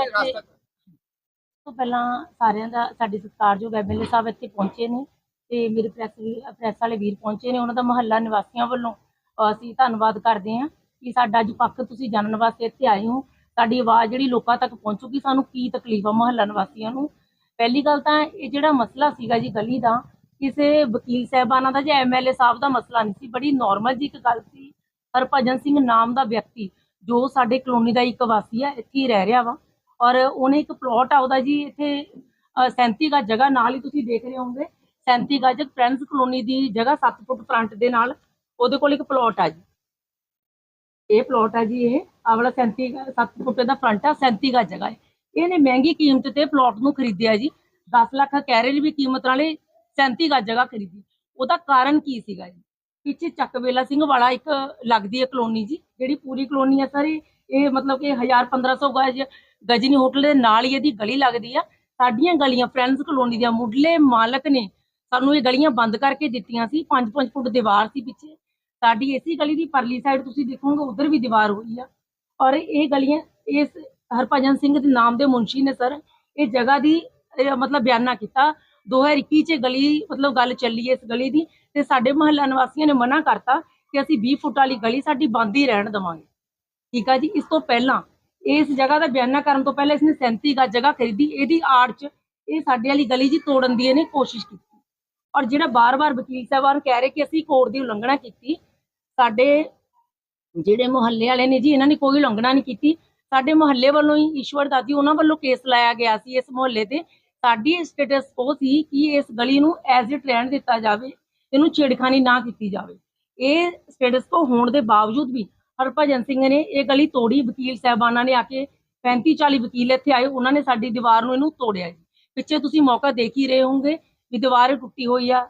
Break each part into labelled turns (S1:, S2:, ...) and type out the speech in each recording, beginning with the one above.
S1: ਇੱਥੇ। ਤੋਂ ਪਹਿਲਾਂ ਸਾਰਿਆਂ ਦਾ ਸਾਡੇ ਸਤਿਕਾਰਯੋਗ ਐਮਐਲਏ ਸਾਹਿਬ ਇੱਥੇ ਪਹੁੰਚੇ ਨੇ ਤੇ ਮੇਰੇ ਪ੍ਰੈਸ ਪ੍ਰੈਸ ਵਾਲੇ ਵੀਰ ਪਹੁੰਚੇ ਨੇ ਉਹਨਾਂ ਦਾ ਮਹੱਲਾ ਨਿਵਾਸੀਆਂ ਵੱਲੋਂ। ਅਸੀਂ ਧੰਨਵਾਦ ਕਰਦੇ ਹਾਂ ਕਿ ਸਾਡਾ ਅੱਜ ਪੱਖ ਤੁਸੀਂ ਜਾਣਨ ਵਾਸਤੇ ਇੱਥੇ ਆਏ ਹੋ। ਸਾਡੀ ਆਵਾਜ਼ ਜਿਹੜੀ ਲੋਕਾਂ ਤੱਕ ਪਹੁੰਚੂਗੀ ਸਾਨੂੰ ਕੀ ਤਕਲੀਫ ਆ ਮਹੱਲਾ ਨਿਵਾਸੀਆਂ ਨੂੰ? ਪਹਿਲੀ ਗੱਲ ਤਾਂ ਇਹ ਜਿਹੜਾ ਮਸਲਾ ਸੀਗਾ ਜੀ ਗਲੀ ਦਾ ਕਿਸੇ ਵਕੀਲ ਸਾਹਿਬਾਨਾਂ ਦਾ ਜਾਂ ਐਮਐਲਏ ਸਾਹਿਬ ਦਾ ਮਸਲਾ ਨਹੀਂ ਸੀ ਬੜੀ ਨਾਰਮਲ ਜੀ ਇੱਕ ਗੱਲ ਸੀ। ਹਰਭਜਨ ਸਿੰਘ ਨਾਮ ਦਾ ਵਿਅਕਤੀ ਜੋ ਸਾਡੇ ਕਲੋਨੀ ਦਾ ਇੱਕ ਵਾਸੀ ਆ ਇੱਥੇ ਹੀ ਰਹਿ ਰਿਹਾ ਵਾ। ਔਰ ਉਹਨੇ ਇੱਕ ਪਲਾਟ ਆ ਉਹਦਾ ਜੀ ਇੱਥੇ ਅ, 37 ਗਜ ਜਗ੍ਹਾ ਨਾਲ ਹੀ ਤੁਸੀਂ ਦੇਖ ਰਹੇ ਹੋਵੋਗੇ। 37 ਗਜ ਫਰੈਂਡਸ ਕਲੋਨੀ ਦੀ ਜਗ੍ਹਾ 7 ਫੁੱਟ ਫਰੰਟ ਦੇ ਨਾਲ ਉਹਦੇ ਕੋਲ ਇੱਕ ਪਲਾਟ ਆ ਜੀ। ਇਹ ਪਲਾਟ ਆ ਜੀ ਇਹ ਆਹ 37 7 ਫੁੱਟ ਦਾ ਫਰੰਟ ਆ 37 ਗਜ ਜਗ੍ਹਾ ਹੈ। ਇਹਨੇ ਮਹਿੰਗੀ ਕੀਮਤ ਤੇ ਪਲਾਟ ਨੂੰ ਖਰੀਦਿਆ ਜੀ। 10 ਲੱਖ ਕਹਿ ਵੀ ਕੀਮਤ ਨਾਲੇ 37 ਗਜ ਜਗ੍ਹਾ ਖਰੀਦੀ। ਉਹਦਾ ਕਾਰਨ ਕੀ ਸੀਗਾ ਜੀ? ਪਿੱਛੇ ਚੱਕਵੇਲਾ ਸਿੰਘ ਵਾਲਾ ਇੱਕ ਲੱਗਦੀ ਹੈ ਕਲੋਨੀ ਜੀ ਜਿਹੜੀ ਪੂਰੀ ਕਲੋਨੀ ਹੈ ਸਰ ਇਹ ਮਤਲਬ ਕਿ 1000 1500 ਗਜ ਗਜਨੀ ਹੋਟਲ ਦੇ ਨਾਲ ਹੀ ਇਹਦੀ ਗਲੀ ਲੱਗਦੀ ਆ। ਸਾਡੀਆਂ ਗਲੀਆਂ ਫਰੈਂਡਸ ਕਲੋਨੀ ਦੀਆਂ ਮੁੱਢਲੇ ਮਾਲਕ ਨੇ ਸਾਨੂੰ ਇਹ ਗਲੀਆਂ ਬੰਦ ਕਰਕੇ ਦਿੱਤੀਆਂ ਸੀ। 5-5 ਫੁੱਟ ਦੀਵਾਰ ਸੀ ਪਿੱਛੇ। ਸਾਡੀ ਇਸੀ ਗਲੀ ਦੀ ਪਰਲੀ ਸਾਈਡ ਤੁਸੀਂ ਦੇਖੋਗੇ, ਉਧਰ ਵੀ ਦੀਵਾਰ ਹੋਈ ਆ। ਔਰ ਇਹ ਗਲੀਆਂ, ਇਸ ਹਰਭਜਨ ਸਿੰਘ ਦੇ ਨਾਮ ਦੇ ਮੁੰਸ਼ੀ ਨੇ ਸਰ ਇਹ ਜਗ੍ਹਾ ਦੀ ਮਤਲਬ ਬਿਆਨਾ ਕੀਤਾ। 2021 ਚ ਗਲੀ, ਮਤਲਬ ਗੱਲ ਚੱਲੀ ਹੈ ਇਸ ਗਲੀ ਦੀ ਤੇ ਸਾਡੇ ਮਹੱਲਾ ਨਿਵਾਸੀਆਂ ਨੇ ਮਨਾ ਕਰਤਾ ਕਿ ਅਸੀਂ 20 ਫੁੱਟ ਵਾਲੀ ਗਲੀ ਸਾਡੀ ਬੰਦ ਹੀ ਰਹਿਣ ਦੇਵਾਂਗੇ। ਠੀਕ ਆ ਜੀ? ਇਸ ਤੋਂ ਪਹਿਲਾਂ ਇਸ ਜਗ੍ਹਾ ਦਾ ਬਿਆਨਾ ਕਰਨ ਤੋਂ ਪਹਿਲਾਂ ਇਸਨੇ 37 ਗਜ ਜਗ੍ਹਾ ਖਰੀਦੀ, ਇਹਦੀ ਆੜ ਚ ਇਹ ਸਾਡੇ ਵਾਲੀ ਗਲੀ ਜੀ ਤੋੜਨ ਦੀ ਇਹਨੇ ਕੋਸ਼ਿਸ਼ ਕੀਤੀ। ਔਰ ਜਿਹੜਾ ਬਾਰ-ਬਾਰ ਵਕੀਲ ਸਾਹਿਬਾਨ ਕਹਿ ਰਹੇ ਕਿ ਅਸੀਂ ਕੋਰਟ ਦੀ ਉਲੰਘਣਾ ਕੀਤੀ, ਸਾਡੇ ਜਿਹੜੇ ਮੁਹੱਲੇ ਵਾਲੇ ਨੇ ਜੀ, ਇਹਨਾਂ ਨੇ ਕੋਈ ਉਲੰਘਣਾ ਨਹੀਂ ਕੀਤੀ। ਸਾਡੇ ਮੁਹੱਲੇ ਵੱਲੋਂ ਹੀ ਈਸ਼ਵਰ ਦਾਦੀ ਉਹਨਾਂ ਵੱਲੋਂ ਕੇਸ ਲਾਇਆ ਗਿਆ ਸੀ ਇਸ ਮੁਹੱਲੇ ਤੇ। ਸਾਡੀ ਸਟੇਟਸ ਉਹ ਸੀ ਕਿ ਇਸ ਗਲੀ ਨੂੰ ਐਜ਼ ਇਟ ਰਹਿਣ ਦਿੱਤਾ ਜਾਵੇ, ਇਹਨੂੰ ਛੇੜਖਾਨੀ ਨਾ ਕੀਤੀ ਜਾਵੇ। ਇਹ ਸਟੇਟਸ ਕੋ ਹੋਣ ਦੇ ਬਾਵਜੂਦ ਵੀ ਹਰਭਜਨ ਸਿੰਘ ਨੇ ਇਹ ਗਲੀ ਤੋੜੀ, ਵਕੀਲ ਸਾਹਿਬਾਨਾਂ ਨੇ ਆ ਕੇ 35 40 ਵਕੀਲ ਇੱਥੇ ਆਏ, ਉਹਨਾਂ ਨੇ ਸਾਡੀ ਦੀਵਾਰ ਨੂੰ ਇਹਨੂੰ ਤੋੜਿਆ ਜੀ। ਪਿੱਛੇ ਤੁਸੀਂ ਮੌਕਾ ਦੇਖ ਹੀ ਰਹੇ ਹੋਵੋਗੇ ਵੀ ਦੀਵਾਰ ਟੁੱਟੀ ਹੋਈ ਆ,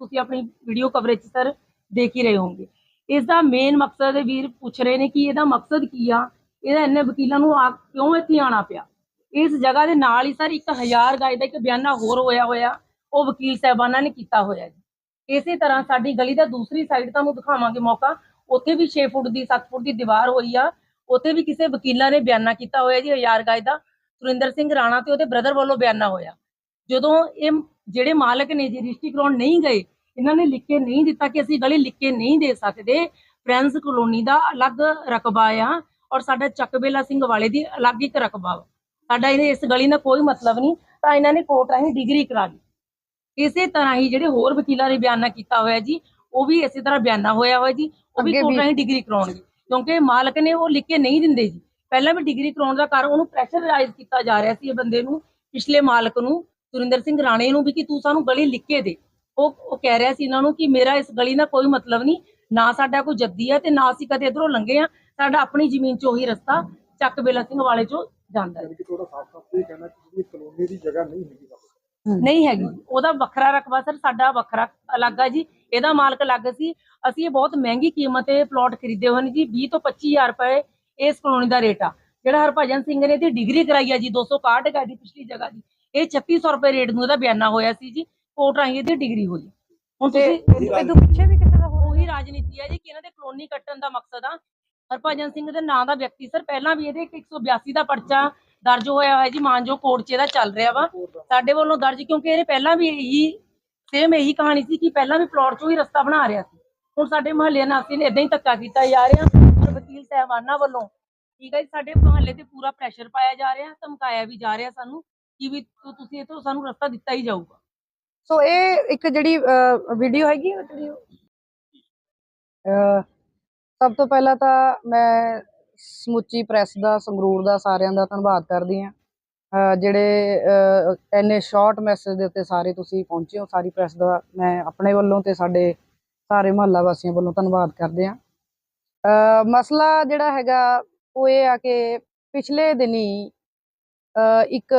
S1: ਤੁਸੀਂ ਆਪਣੀ ਵੀਡੀਓ ਕਵਰੇਜ ਸਰ ਦੇਖ ਹੀ ਰਹੇ ਹੋਵੋਗੇ। ਇਸ ਦਾ ਮੇਨ ਮਕਸਦ ਵੀਰ ਪੁੱਛ ਰਹੇ ਨੇ ਕਿ ਇਹਦਾ ਮਕਸਦ ਕੀ ਆ? ਇਹਦਾ ਇੰਨੇ ਵਕੀਲਾਂ ਨੂੰ ਆ ਕਿਉਂ ਇੱਥੇ ਆਣਾ ਪਿਆ? ਇਸ ਜਗ੍ਹਾ ਦੇ ਨਾਲ ਹੀ ਸਰ 1000 ਗਾਇ ਦਾ ਇੱਕ ਬਿਆਨਾ ਹੋਰ ਹੋਇਆ ਹੋਇਆ, ਉਹ ਵਕੀਲ ਸਾਹਿਬਾਨਾਂ ਨੇ ਕੀਤਾ ਹੋਇਆ ਜੀ। ਇਸੇ ਤਰ੍ਹਾਂ ਸਾਡੀ ਗਲੀ ਦਾ ਦੂਸਰੀ ਸਾਈਡ ਤੁਹਾਨੂੰ ਦਿਖਾਵਾਂਗੇ ਮੌਕਾ। ਉੱਥੇ ਵੀ 6 ਫੁੱਟ ਦੀ 7 ਫੁੱਟ ਦੀ ਦੀਵਾਰ ਹੋਈ ਆ। ਉੱਥੇ ਵੀ ਕਿਸੇ ਵਕੀਲਾਂ ਨੇ ਬਿਆਨਾ ਕੀਤਾ ਹੋਇਆ ਜੀ 1000 ਗਜ ਦਾ। ਸੁਰਿੰਦਰ ਸਿੰਘ ਰਾਣਾ ਤੇ ਉਹਦੇ ਬ੍ਰਦਰ ਵੱਲੋਂ ਬਿਆਨਾ ਹੋਇਆ। ਜਦੋਂ ਇਹ ਜਿਹੜੇ ਮਾਲਕ ਨੇ ਜੀ ਰਜਿਸਟਰੀ ਕਰਾਉਣ ਨਹੀਂ ਗਏ, ਇਹਨਾਂ ਨੇ ਲਿਖ ਕੇ ਨਹੀਂ ਦਿੱਤਾ ਕਿ ਅਸੀਂ ਗਲੀ ਲਿਖ ਕੇ ਨਹੀਂ ਦੇ ਸਕਦੇ। ਫਰੈਂਡਸ ਕਲੋਨੀ ਦਾ ਅਲੱਗ ਰਕਬਾ ਆ ਔਰ ਸਾਡਾ ਚੱਕਬੇਲਾ ਸਿੰਘ ਵਾਲੇ ਦੀ ਅਲੱਗ ਇੱਕ ਰਕਬਾ ਵਾ। ਸਾਡਾ ਇਹਨੇ ਇਸ ਗਲੀ ਨਾਲ ਕੋਈ ਮਤਲਬ ਨਹੀਂ, ਤਾਂ ਇਹਨਾਂ ਨੇ ਕੋਰਟ ਰਾਹੀਂ ਡਿਗਰੀ ਕਰਾ ਲਈ। ਇਸੇ ਤਰ੍ਹਾਂ ਹੀ ਜਿਹੜੇ ਹੋਰ ਵਕੀਲਾਂ ਨੇ ਬਿਆਨਾ ਕੀਤਾ ਹੋਇਆ ਜੀ ਉਹ ਵੀ ਇਸੇ ਤਰ੍ਹਾਂ ਬਿਆਨਾ ਹੋਇਆ ਹੋਇਆ ਜੀ ਉਹ ਵੀ ਕੋਰਟ ਰਾਹੀਂ ਡਿਗਰੀ ਕਰਾਉਣਗੇ। ਕਿਉਂਕਿ ਮਾਲਕ ਨੇ ਉਹ ਲਿਖ ਕੇ ਨਹੀਂ ਦਿੰਦੇ ਜੀ। ਪਹਿਲਾਂ ਵੀ ਡਿਗਰੀ ਕਰਾਉਣ ਦਾ ਕਾਰਨ ਉਹਨੂੰ ਪ੍ਰੈਸ਼ਰਾਈਜ਼ ਕੀਤਾ ਜਾ ਰਿਹਾ ਸੀ ਇਹ ਬੰਦੇ ਨੂੰ ਪਿਛਲੇ ਮਾਲਕ ਨੂੰ ਸੁਰਿੰਦਰ ਸਿੰਘ ਰਾਣੇ ਨੂੰ ਵੀ ਕਿ ਤੂੰ ਸਾਨੂੰ ਗਲੀ ਲਿਖ ਕੇ ਦੇ। ਉਹ ਉਹ ਕਹਿ ਰਿਹਾ ਸੀ ਇਹਨਾਂ ਨੂੰ ਕਿ ਮੇਰਾ ਇਸ ਗਲੀ ਨਾਲ ਕੋਈ ਮਤਲਬ ਨਹੀਂ ਨਾ ਸਾਡਾ ਕੋਈ ਜੱਦੀ ਹੈ ਤੇ ਨਾ ਅਸੀਂ ਕਦੇ ਇਧਰੋਂ ਲੰਘੇ ਆ ਸਾਡਾ ਆਪਣੀ ਜ਼ਮੀਨ 'ਚ ਉਹੀ ਰਸਤਾ ਚੱਕ ਬੇਲਾ ਸਿੰਘ ਵਾਲੇ 'ਚੋਂ ਜਾਂਦਾ ਹੈ।
S2: ਕਿ ਥੋੜਾ ਸਾਫ਼ ਸਾਫ਼ ਇਹ ਕਹਿਣਾ ਕਿ ਜਿਹੜੀ ਕਲੋਨੀ ਦੀ ਜਗ੍ਹਾ ਨਹੀਂ ਹੈਗੀ। ਸਾਡੇ
S1: ਨਹੀਂ ਹੈਗੀ। ਉਹਦਾ ਵੱਖਰਾ ਰਕਬਾ ਸਰ ਸਾਡਾ ਵੱਖਰਾ ਅਲੱਗ ਆ ਜੀ। ਇਹਦਾ ਮਾਲਕ ਅਲੱਗ ਸੀ। ਅਸੀਂ ਇਹ ਬਹੁਤ ਮਹਿੰਗੀ ਕੀਮਤ ਤੇ ਪਲਾਟ ਖਰੀਦੇ ਹੋਏ ਨੇ ਜੀ 20 ਤੋਂ 25000 ਰੁਪਏ ਇਸ ਕਲੋਨੀ ਦਾ ਰੇਟ ਆ। ਜਿਹੜਾ ਹਰਭਜਨ ਸਿੰਘ ਨੇ ਇਹਦੀ ਡਿਗਰੀ ਕਰਾਈ ਆ ਜੀ 261 ਗਜ ਦੀ ਪਿਛਲੀ ਜਗ੍ਹਾ ਦੀ। ਇਹ 3600 ਰੁਪਏ ਰੇਟ ਨੂੰ ਇਹਦਾ ਬਿਆਨਾ ਹੋਇਆ ਸੀ ਜੀ ਕੋਰਟ ਰਾਹੀਂ ਇਹਦੀ ਡਿਗਰੀ ਹੋਈ। ਹੁਣ ਤੁਸੀਂ
S3: ਇਹ ਤੋਂ ਪਿੱਛੇ ਵੀ ਕਿਸੇ ਦਾ
S1: ਉਹੀ ਰਾਜਨੀਤੀ ਹੈ ਜੀ ਕਿ ਇਹਨਾਂ ਦੇ ਕਲੋਨੀ ਕੱਟਣ ਦਾ ਮਕਸਦ ਆ। ਹਰਭਜਨ ਸਿੰਘ ਦੇ ਨਾਂ ਦਾ ਵਿਅਕਤੀ ਸਰ ਪਹਿਲਾਂ ਵੀ ਇਹਦੇ ਇੱਕ 182 ਦਾ ਪਰਚਾ ਦਰਜ ਹੋਇਆ ਹੋਇਆ ਜੀ ਮਾਨਜੋ ਕੋਰਟ 'ਚ ਇਹਦਾ ਚੱਲ ਰਿਹਾ ਵਾ। ਸਾਡੇ ਵੱਲੋਂ ਦਰਜ ਕਿਉਂਕਿ ਇਹਨੇ ਪਹਿਲਾਂ ਵੀ ਇਹੀ ਸੇਮ ਇਹੀ ਕਹਾਣੀ ਸੀ ਕਿ ਪਹਿਲਾਂ ਵੀ ਪਲਾਟ 'ਚੋਂ ਹੀ ਰਸਤਾ ਬਣਾ ਰਿਹਾ ਸੀ। ਹੁਣ ਸਾਡੇ ਮਹੱਲੇ ਨਾਸੀ ਨੇ ਇਦਾਂ ਹੀ ਧੱਕਾ ਕੀਤਾ ਜਾ ਰਿਹਾ। ਪਰ ਵਕੀਲ ਸਾਹਿਬਾਨਾਂ ਵੱਲੋਂ ਠੀਕ ਹੈ ਸਾਡੇ ਮਹੱਲੇ ਤੇ ਪੂਰਾ ਪ੍ਰੈਸ਼ਰ ਪਾਇਆ ਜਾ ਰਿਹਾ ਧਮਕਾਇਆ ਵੀ ਜਾ ਰਿਹਾ ਸਾਨੂੰ ਕਿ ਵੀ ਤੁਸੀਂ ਇਹ ਤੋਂ ਸਾਨੂੰ ਰਸਤਾ ਦਿੱਤਾ ਹੀ ਜਾਊਗਾ।
S3: ਸੋ ਇਹ ਇੱਕ ਜਿਹੜੀ ਵੀਡੀਓ ਹੈਗੀ ਅਹ, ਸਭ ਤੋਂ ਪਹਿਲਾਂ ਤਾਂ ਮੈਂ ਸਮੁੱਚੀ ਪ੍ਰੈਸ ਦਾ ਸੰਗਰੂਰ ਦਾ ਸਾਰਿਆਂ ਦਾ ਧੰਨਵਾਦ ਕਰਦੀ ਹਾਂ। ਜਿਹੜੇ ਅਹ, ਇੰਨੇ ਸ਼ਾਰਟ ਮੈਸੇਜ ਦੇ ਉੱਤੇ ਸਾਰੇ ਤੁਸੀਂ ਪਹੁੰਚੇ ਹੋ ਸਾਰੀ ਪ੍ਰੈਸ ਦਾ ਮੈਂ ਆਪਣੇ ਵੱਲੋਂ ਤੇ ਸਾਡੇ ਸਾਰੇ ਮਹੱਲਾ ਵਾਸੀਆਂ ਵੱਲੋਂ ਧੰਨਵਾਦ ਕਰਦੇ ਹਾਂ। ਅਹ, ਮਸਲਾ ਜਿਹੜਾ ਹੈਗਾ ਉਹ ਇਹ ਆ ਕਿ ਪਿਛਲੇ ਦਿਨੀ ਇੱਕ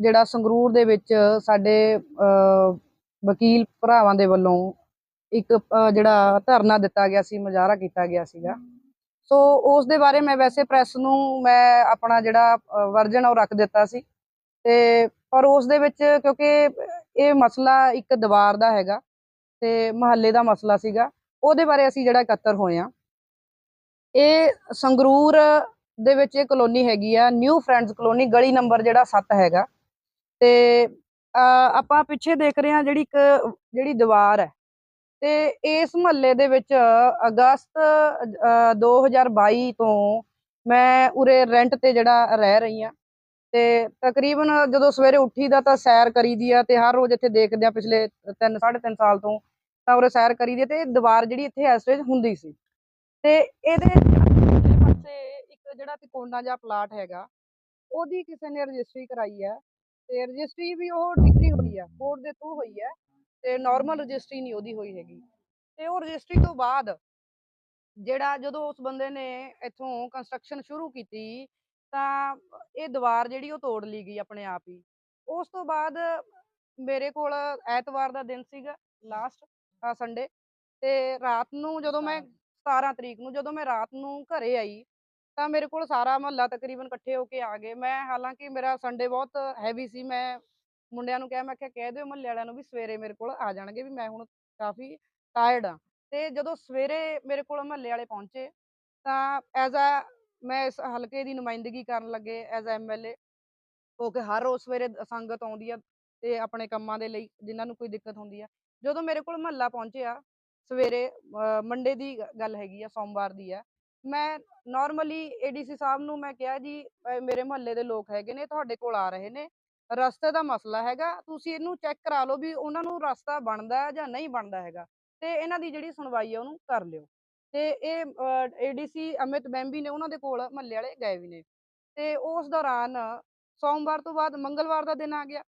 S3: ਜਿਹੜਾ ਸੰਗਰੂਰ ਦੇ ਵਿੱਚ ਸਾਡੇ ਵਕੀਲ ਭਰਾਵਾਂ ਦੇ ਵੱਲੋਂ ਇੱਕ ਜਿਹੜਾ ਧਰਨਾ ਦਿੱਤਾ ਗਿਆ ਸੀ ਮੁਜ਼ਾਹਰਾ ਕੀਤਾ ਗਿਆ ਸੀਗਾ। ਸੋ ਉਸ ਦੇ ਬਾਰੇ ਮੈਂ ਵੈਸੇ ਪ੍ਰੈਸ ਨੂੰ ਮੈਂ ਆਪਣਾ ਜਿਹੜਾ ਵਰਜਨ ਉਹ ਰੱਖ ਦਿੱਤਾ ਸੀ। ਤੇ ਪਰ ਉਸ ਦੇ ਵਿੱਚ ਕਿਉਂਕਿ ਇਹ ਮਸਲਾ ਇੱਕ ਦੀਵਾਰ ਦਾ ਹੈਗਾ ਤੇ ਮਹੱਲੇ ਦਾ ਮਸਲਾ ਸੀਗਾ, ਉਹਦੇ ਬਾਰੇ ਅਸੀਂ ਜਿਹੜਾ ਇਕੱਤਰ ਹੋਏ ਆ ਇਹ ਸੰਗਰੂਰ ਦੇ ਵਿੱਚ ਇਹ ਕਲੋਨੀ ਹੈਗੀ ਆ, ਨਿਊ ਫਰੈਂਡਸ ਕਲੋਨੀ, ਗਲੀ ਨੰਬਰ ਜਿਹੜਾ 7 ਹੈਗਾ। ਤੇ ਆਪਾਂ ਪਿੱਛੇ ਦੇਖ ਰਹੇ ਹਾਂ ਜਿਹੜੀ ਇੱਕ, ਜਿਹੜੀ ਦੀਵਾਰ ਹੈ। ਤੇ ਇਸ ਮਹੱਲੇ ਦੇ ਵਿੱਚ ਅਗਸਤ ਅਹ, 2022 ਤੋਂ ਮੈਂ ਉਰੇ ਰੈਂਟ ਤੇ ਜਿਹੜਾ ਰਹਿ ਰਹੀ ਹਾਂ। ਤੇ ਤਕਰੀਬਨ ਜਦੋਂ ਸਵੇਰੇ ਉੱਠੀਦਾ ਤਾਂ ਸੈਰ ਕਰੀਦੀ ਆ ਤੇ ਹਰ ਰੋਜ਼ ਇੱਥੇ ਦੇਖਦੇ ਆ ਪਿਛਲੇ 3 3.5 ਸਾਲ ਤੋਂ ਤਾਂ ਉਰੇ ਸੈਰ ਕਰੀਦੀ ਆ ਤੇ ਇਹ ਦੀਵਾਰ ਜਿਹੜੀ ਇੱਥੇ ਇਸ ਵੇਲੇ ਹੁੰਦੀ ਸੀ। ਤੇ ਇਹਦੇ ਪਾਸੇ ਇੱਕ ਜਿਹੜਾ ਤਿਕੋਣਾ ਜਿਹਾ ਪਲਾਟ ਹੈਗਾ ਉਹਦੀ ਕਿਸੇ ਨੇ ਰਜਿਸਟਰੀ ਕਰਾਈ ਹੈ ਤੇ ਰਜਿਸਟਰੀ ਵੀ ਉਹ ਡਿਗਰੀ ਹੋਈ ਆ ਕੋਰਟ ਦੇ ਥਰੂ ਹੋਈ ਹੈ ਤੇ ਨਾਰਮਲ ਰਜਿਸਟਰੀ ਨਹੀਂ ਉਹਦੀ ਹੋਈ ਹੈਗੀ। ਤੇ ਉਹ ਰਜਿਸਟਰੀ ਤੋਂ ਬਾਅਦ ਜਿਹੜਾ ਜਦੋਂ ਉਸ ਬੰਦੇ ਨੇ ਇੱਥੋਂ ਕੰਸਟਰਕਸ਼ਨ ਸ਼ੁਰੂ ਕੀਤੀ ਤਾਂ ਇਹ ਦੀਵਾਰ ਜਿਹੜੀ ਉਹ ਤੋੜ ਲਈ ਗਈ ਆਪਣੇ ਆਪ ਹੀ। ਉਸ ਤੋਂ ਬਾਅਦ ਮੇਰੇ ਕੋਲ ਐਤਵਾਰ ਦਾ ਦਿਨ ਸੀਗਾ ਲਾਸਟ ਸੰਡੇ ਤੇ ਰਾਤ ਨੂੰ ਜਦੋਂ ਮੈਂ 17 ਤਰੀਕ ਨੂੰ ਜਦੋਂ ਮੈਂ ਰਾਤ ਨੂੰ ਘਰੇ ਆਈ ਤਾਂ ਮੇਰੇ ਕੋਲ ਸਾਰਾ ਮਹੱਲਾ ਤਕਰੀਬਨ ਇਕੱਠੇ ਹੋ ਕੇ ਆ ਗਏ। ਮੈਂ ਹਾਲਾਂਕਿ ਮੇਰਾ ਸੰਡੇ ਬਹੁਤ ਹੈਵੀ ਸੀ ਮੈਂ ਮੁੰਡਿਆਂ ਨੂੰ ਕਿਹਾ, ਮੈਂ ਕਿਹਾ, ਕਹਿ ਦਿਓ ਮਹੱਲੇ ਵਾਲਿਆਂ ਨੂੰ ਵੀ ਸਵੇਰੇ ਮੇਰੇ ਕੋਲ ਆ ਜਾਣਗੇ ਵੀ ਮੈਂ ਹੁਣ ਕਾਫੀ ਟਾਇਰਡ ਆ ਤੇ ਜਦੋਂ ਸਵੇਰੇ ਮੇਰੇ ਕੋਲ ਮਹੱਲੇ ਵਾਲੇ ਪਹੁੰਚੇ, ਤਾਂ ਐਜ਼ ਅ ਮੈਂ ਇਸ ਹਲਕੇ ਦੀ ਨੁਮਾਇੰਦਗੀ ਕਰਨ ਲੱਗੇ ਐਜ਼ ਐਮਐਲਏ ਕਿਉਂਕਿ ਹਰ ਰੋਜ਼ ਸਵੇਰੇ ਸੰਗਤ ਆਉਂਦੀ ਆ ਤੇ ਆਪਣੇ ਕੰਮਾਂ ਦੇ ਲਈ ਜਿਨ੍ਹਾਂ ਨੂੰ ਕੋਈ ਦਿੱਕਤ ਹੁੰਦੀ ਆ। ਜਦੋਂ ਮੇਰੇ ਕੋਲ ਮਹੱਲਾ ਪਹੁੰਚਿਆ, ਸਵੇਰੇ ਮੰਡੇ ਦੀ ਗੱਲ ਹੈਗੀ ਆ, ਸੋਮਵਾਰ ਦੀ ਆ, ਮੈਂ ਨਾਰਮਲੀ ਏਡੀਸੀ ਸਾਹਿਬ ਨੂੰ ਮੈਂ ਕਿਹਾ ਜੀ ਮੇਰੇ ਮਹੱਲੇ ਦੇ ਲੋਕ ਹੈਗੇ ਨੇ, ਤੁਹਾਡੇ ਕੋਲ ਆ ਰਹੇ ਨੇ। ਰਸਤੇ ਦਾ ਮਸਲਾ ਹੈਗਾ ਤੁਸੀਂ ਇਹਨੂੰ ਚੈੱਕ ਕਰਾ ਲਓ ਵੀ ਉਹਨਾਂ ਨੂੰ ਰਸਤਾ ਬਣਦਾ ਹੈ ਜਾਂ ਨਹੀਂ ਬਣਦਾ ਹੈਗਾ ਤੇ ਇਹਨਾਂ ਦੀ ਜਿਹੜੀ ਸੁਣਵਾਈ ਹੈ ਉਹਨੂੰ ਕਰ ਲਿਓ। ਤੇ ਇਹ ਏਡੀਸੀ ਅਮਿਤ ਬੈਂਬੀ ਨੇ ਉਹਨਾਂ ਦੇ ਕੋਲ ਮਹੱਲੇ ਵਾਲੇ ਗਏ ਵੀ ਨੇ। ਤੇ ਉਸ ਦੌਰਾਨ ਸੋਮਵਾਰ ਤੋਂ ਬਾਅਦ ਮੰਗਲਵਾਰ ਦਾ ਦਿਨ ਆ ਗਿਆ।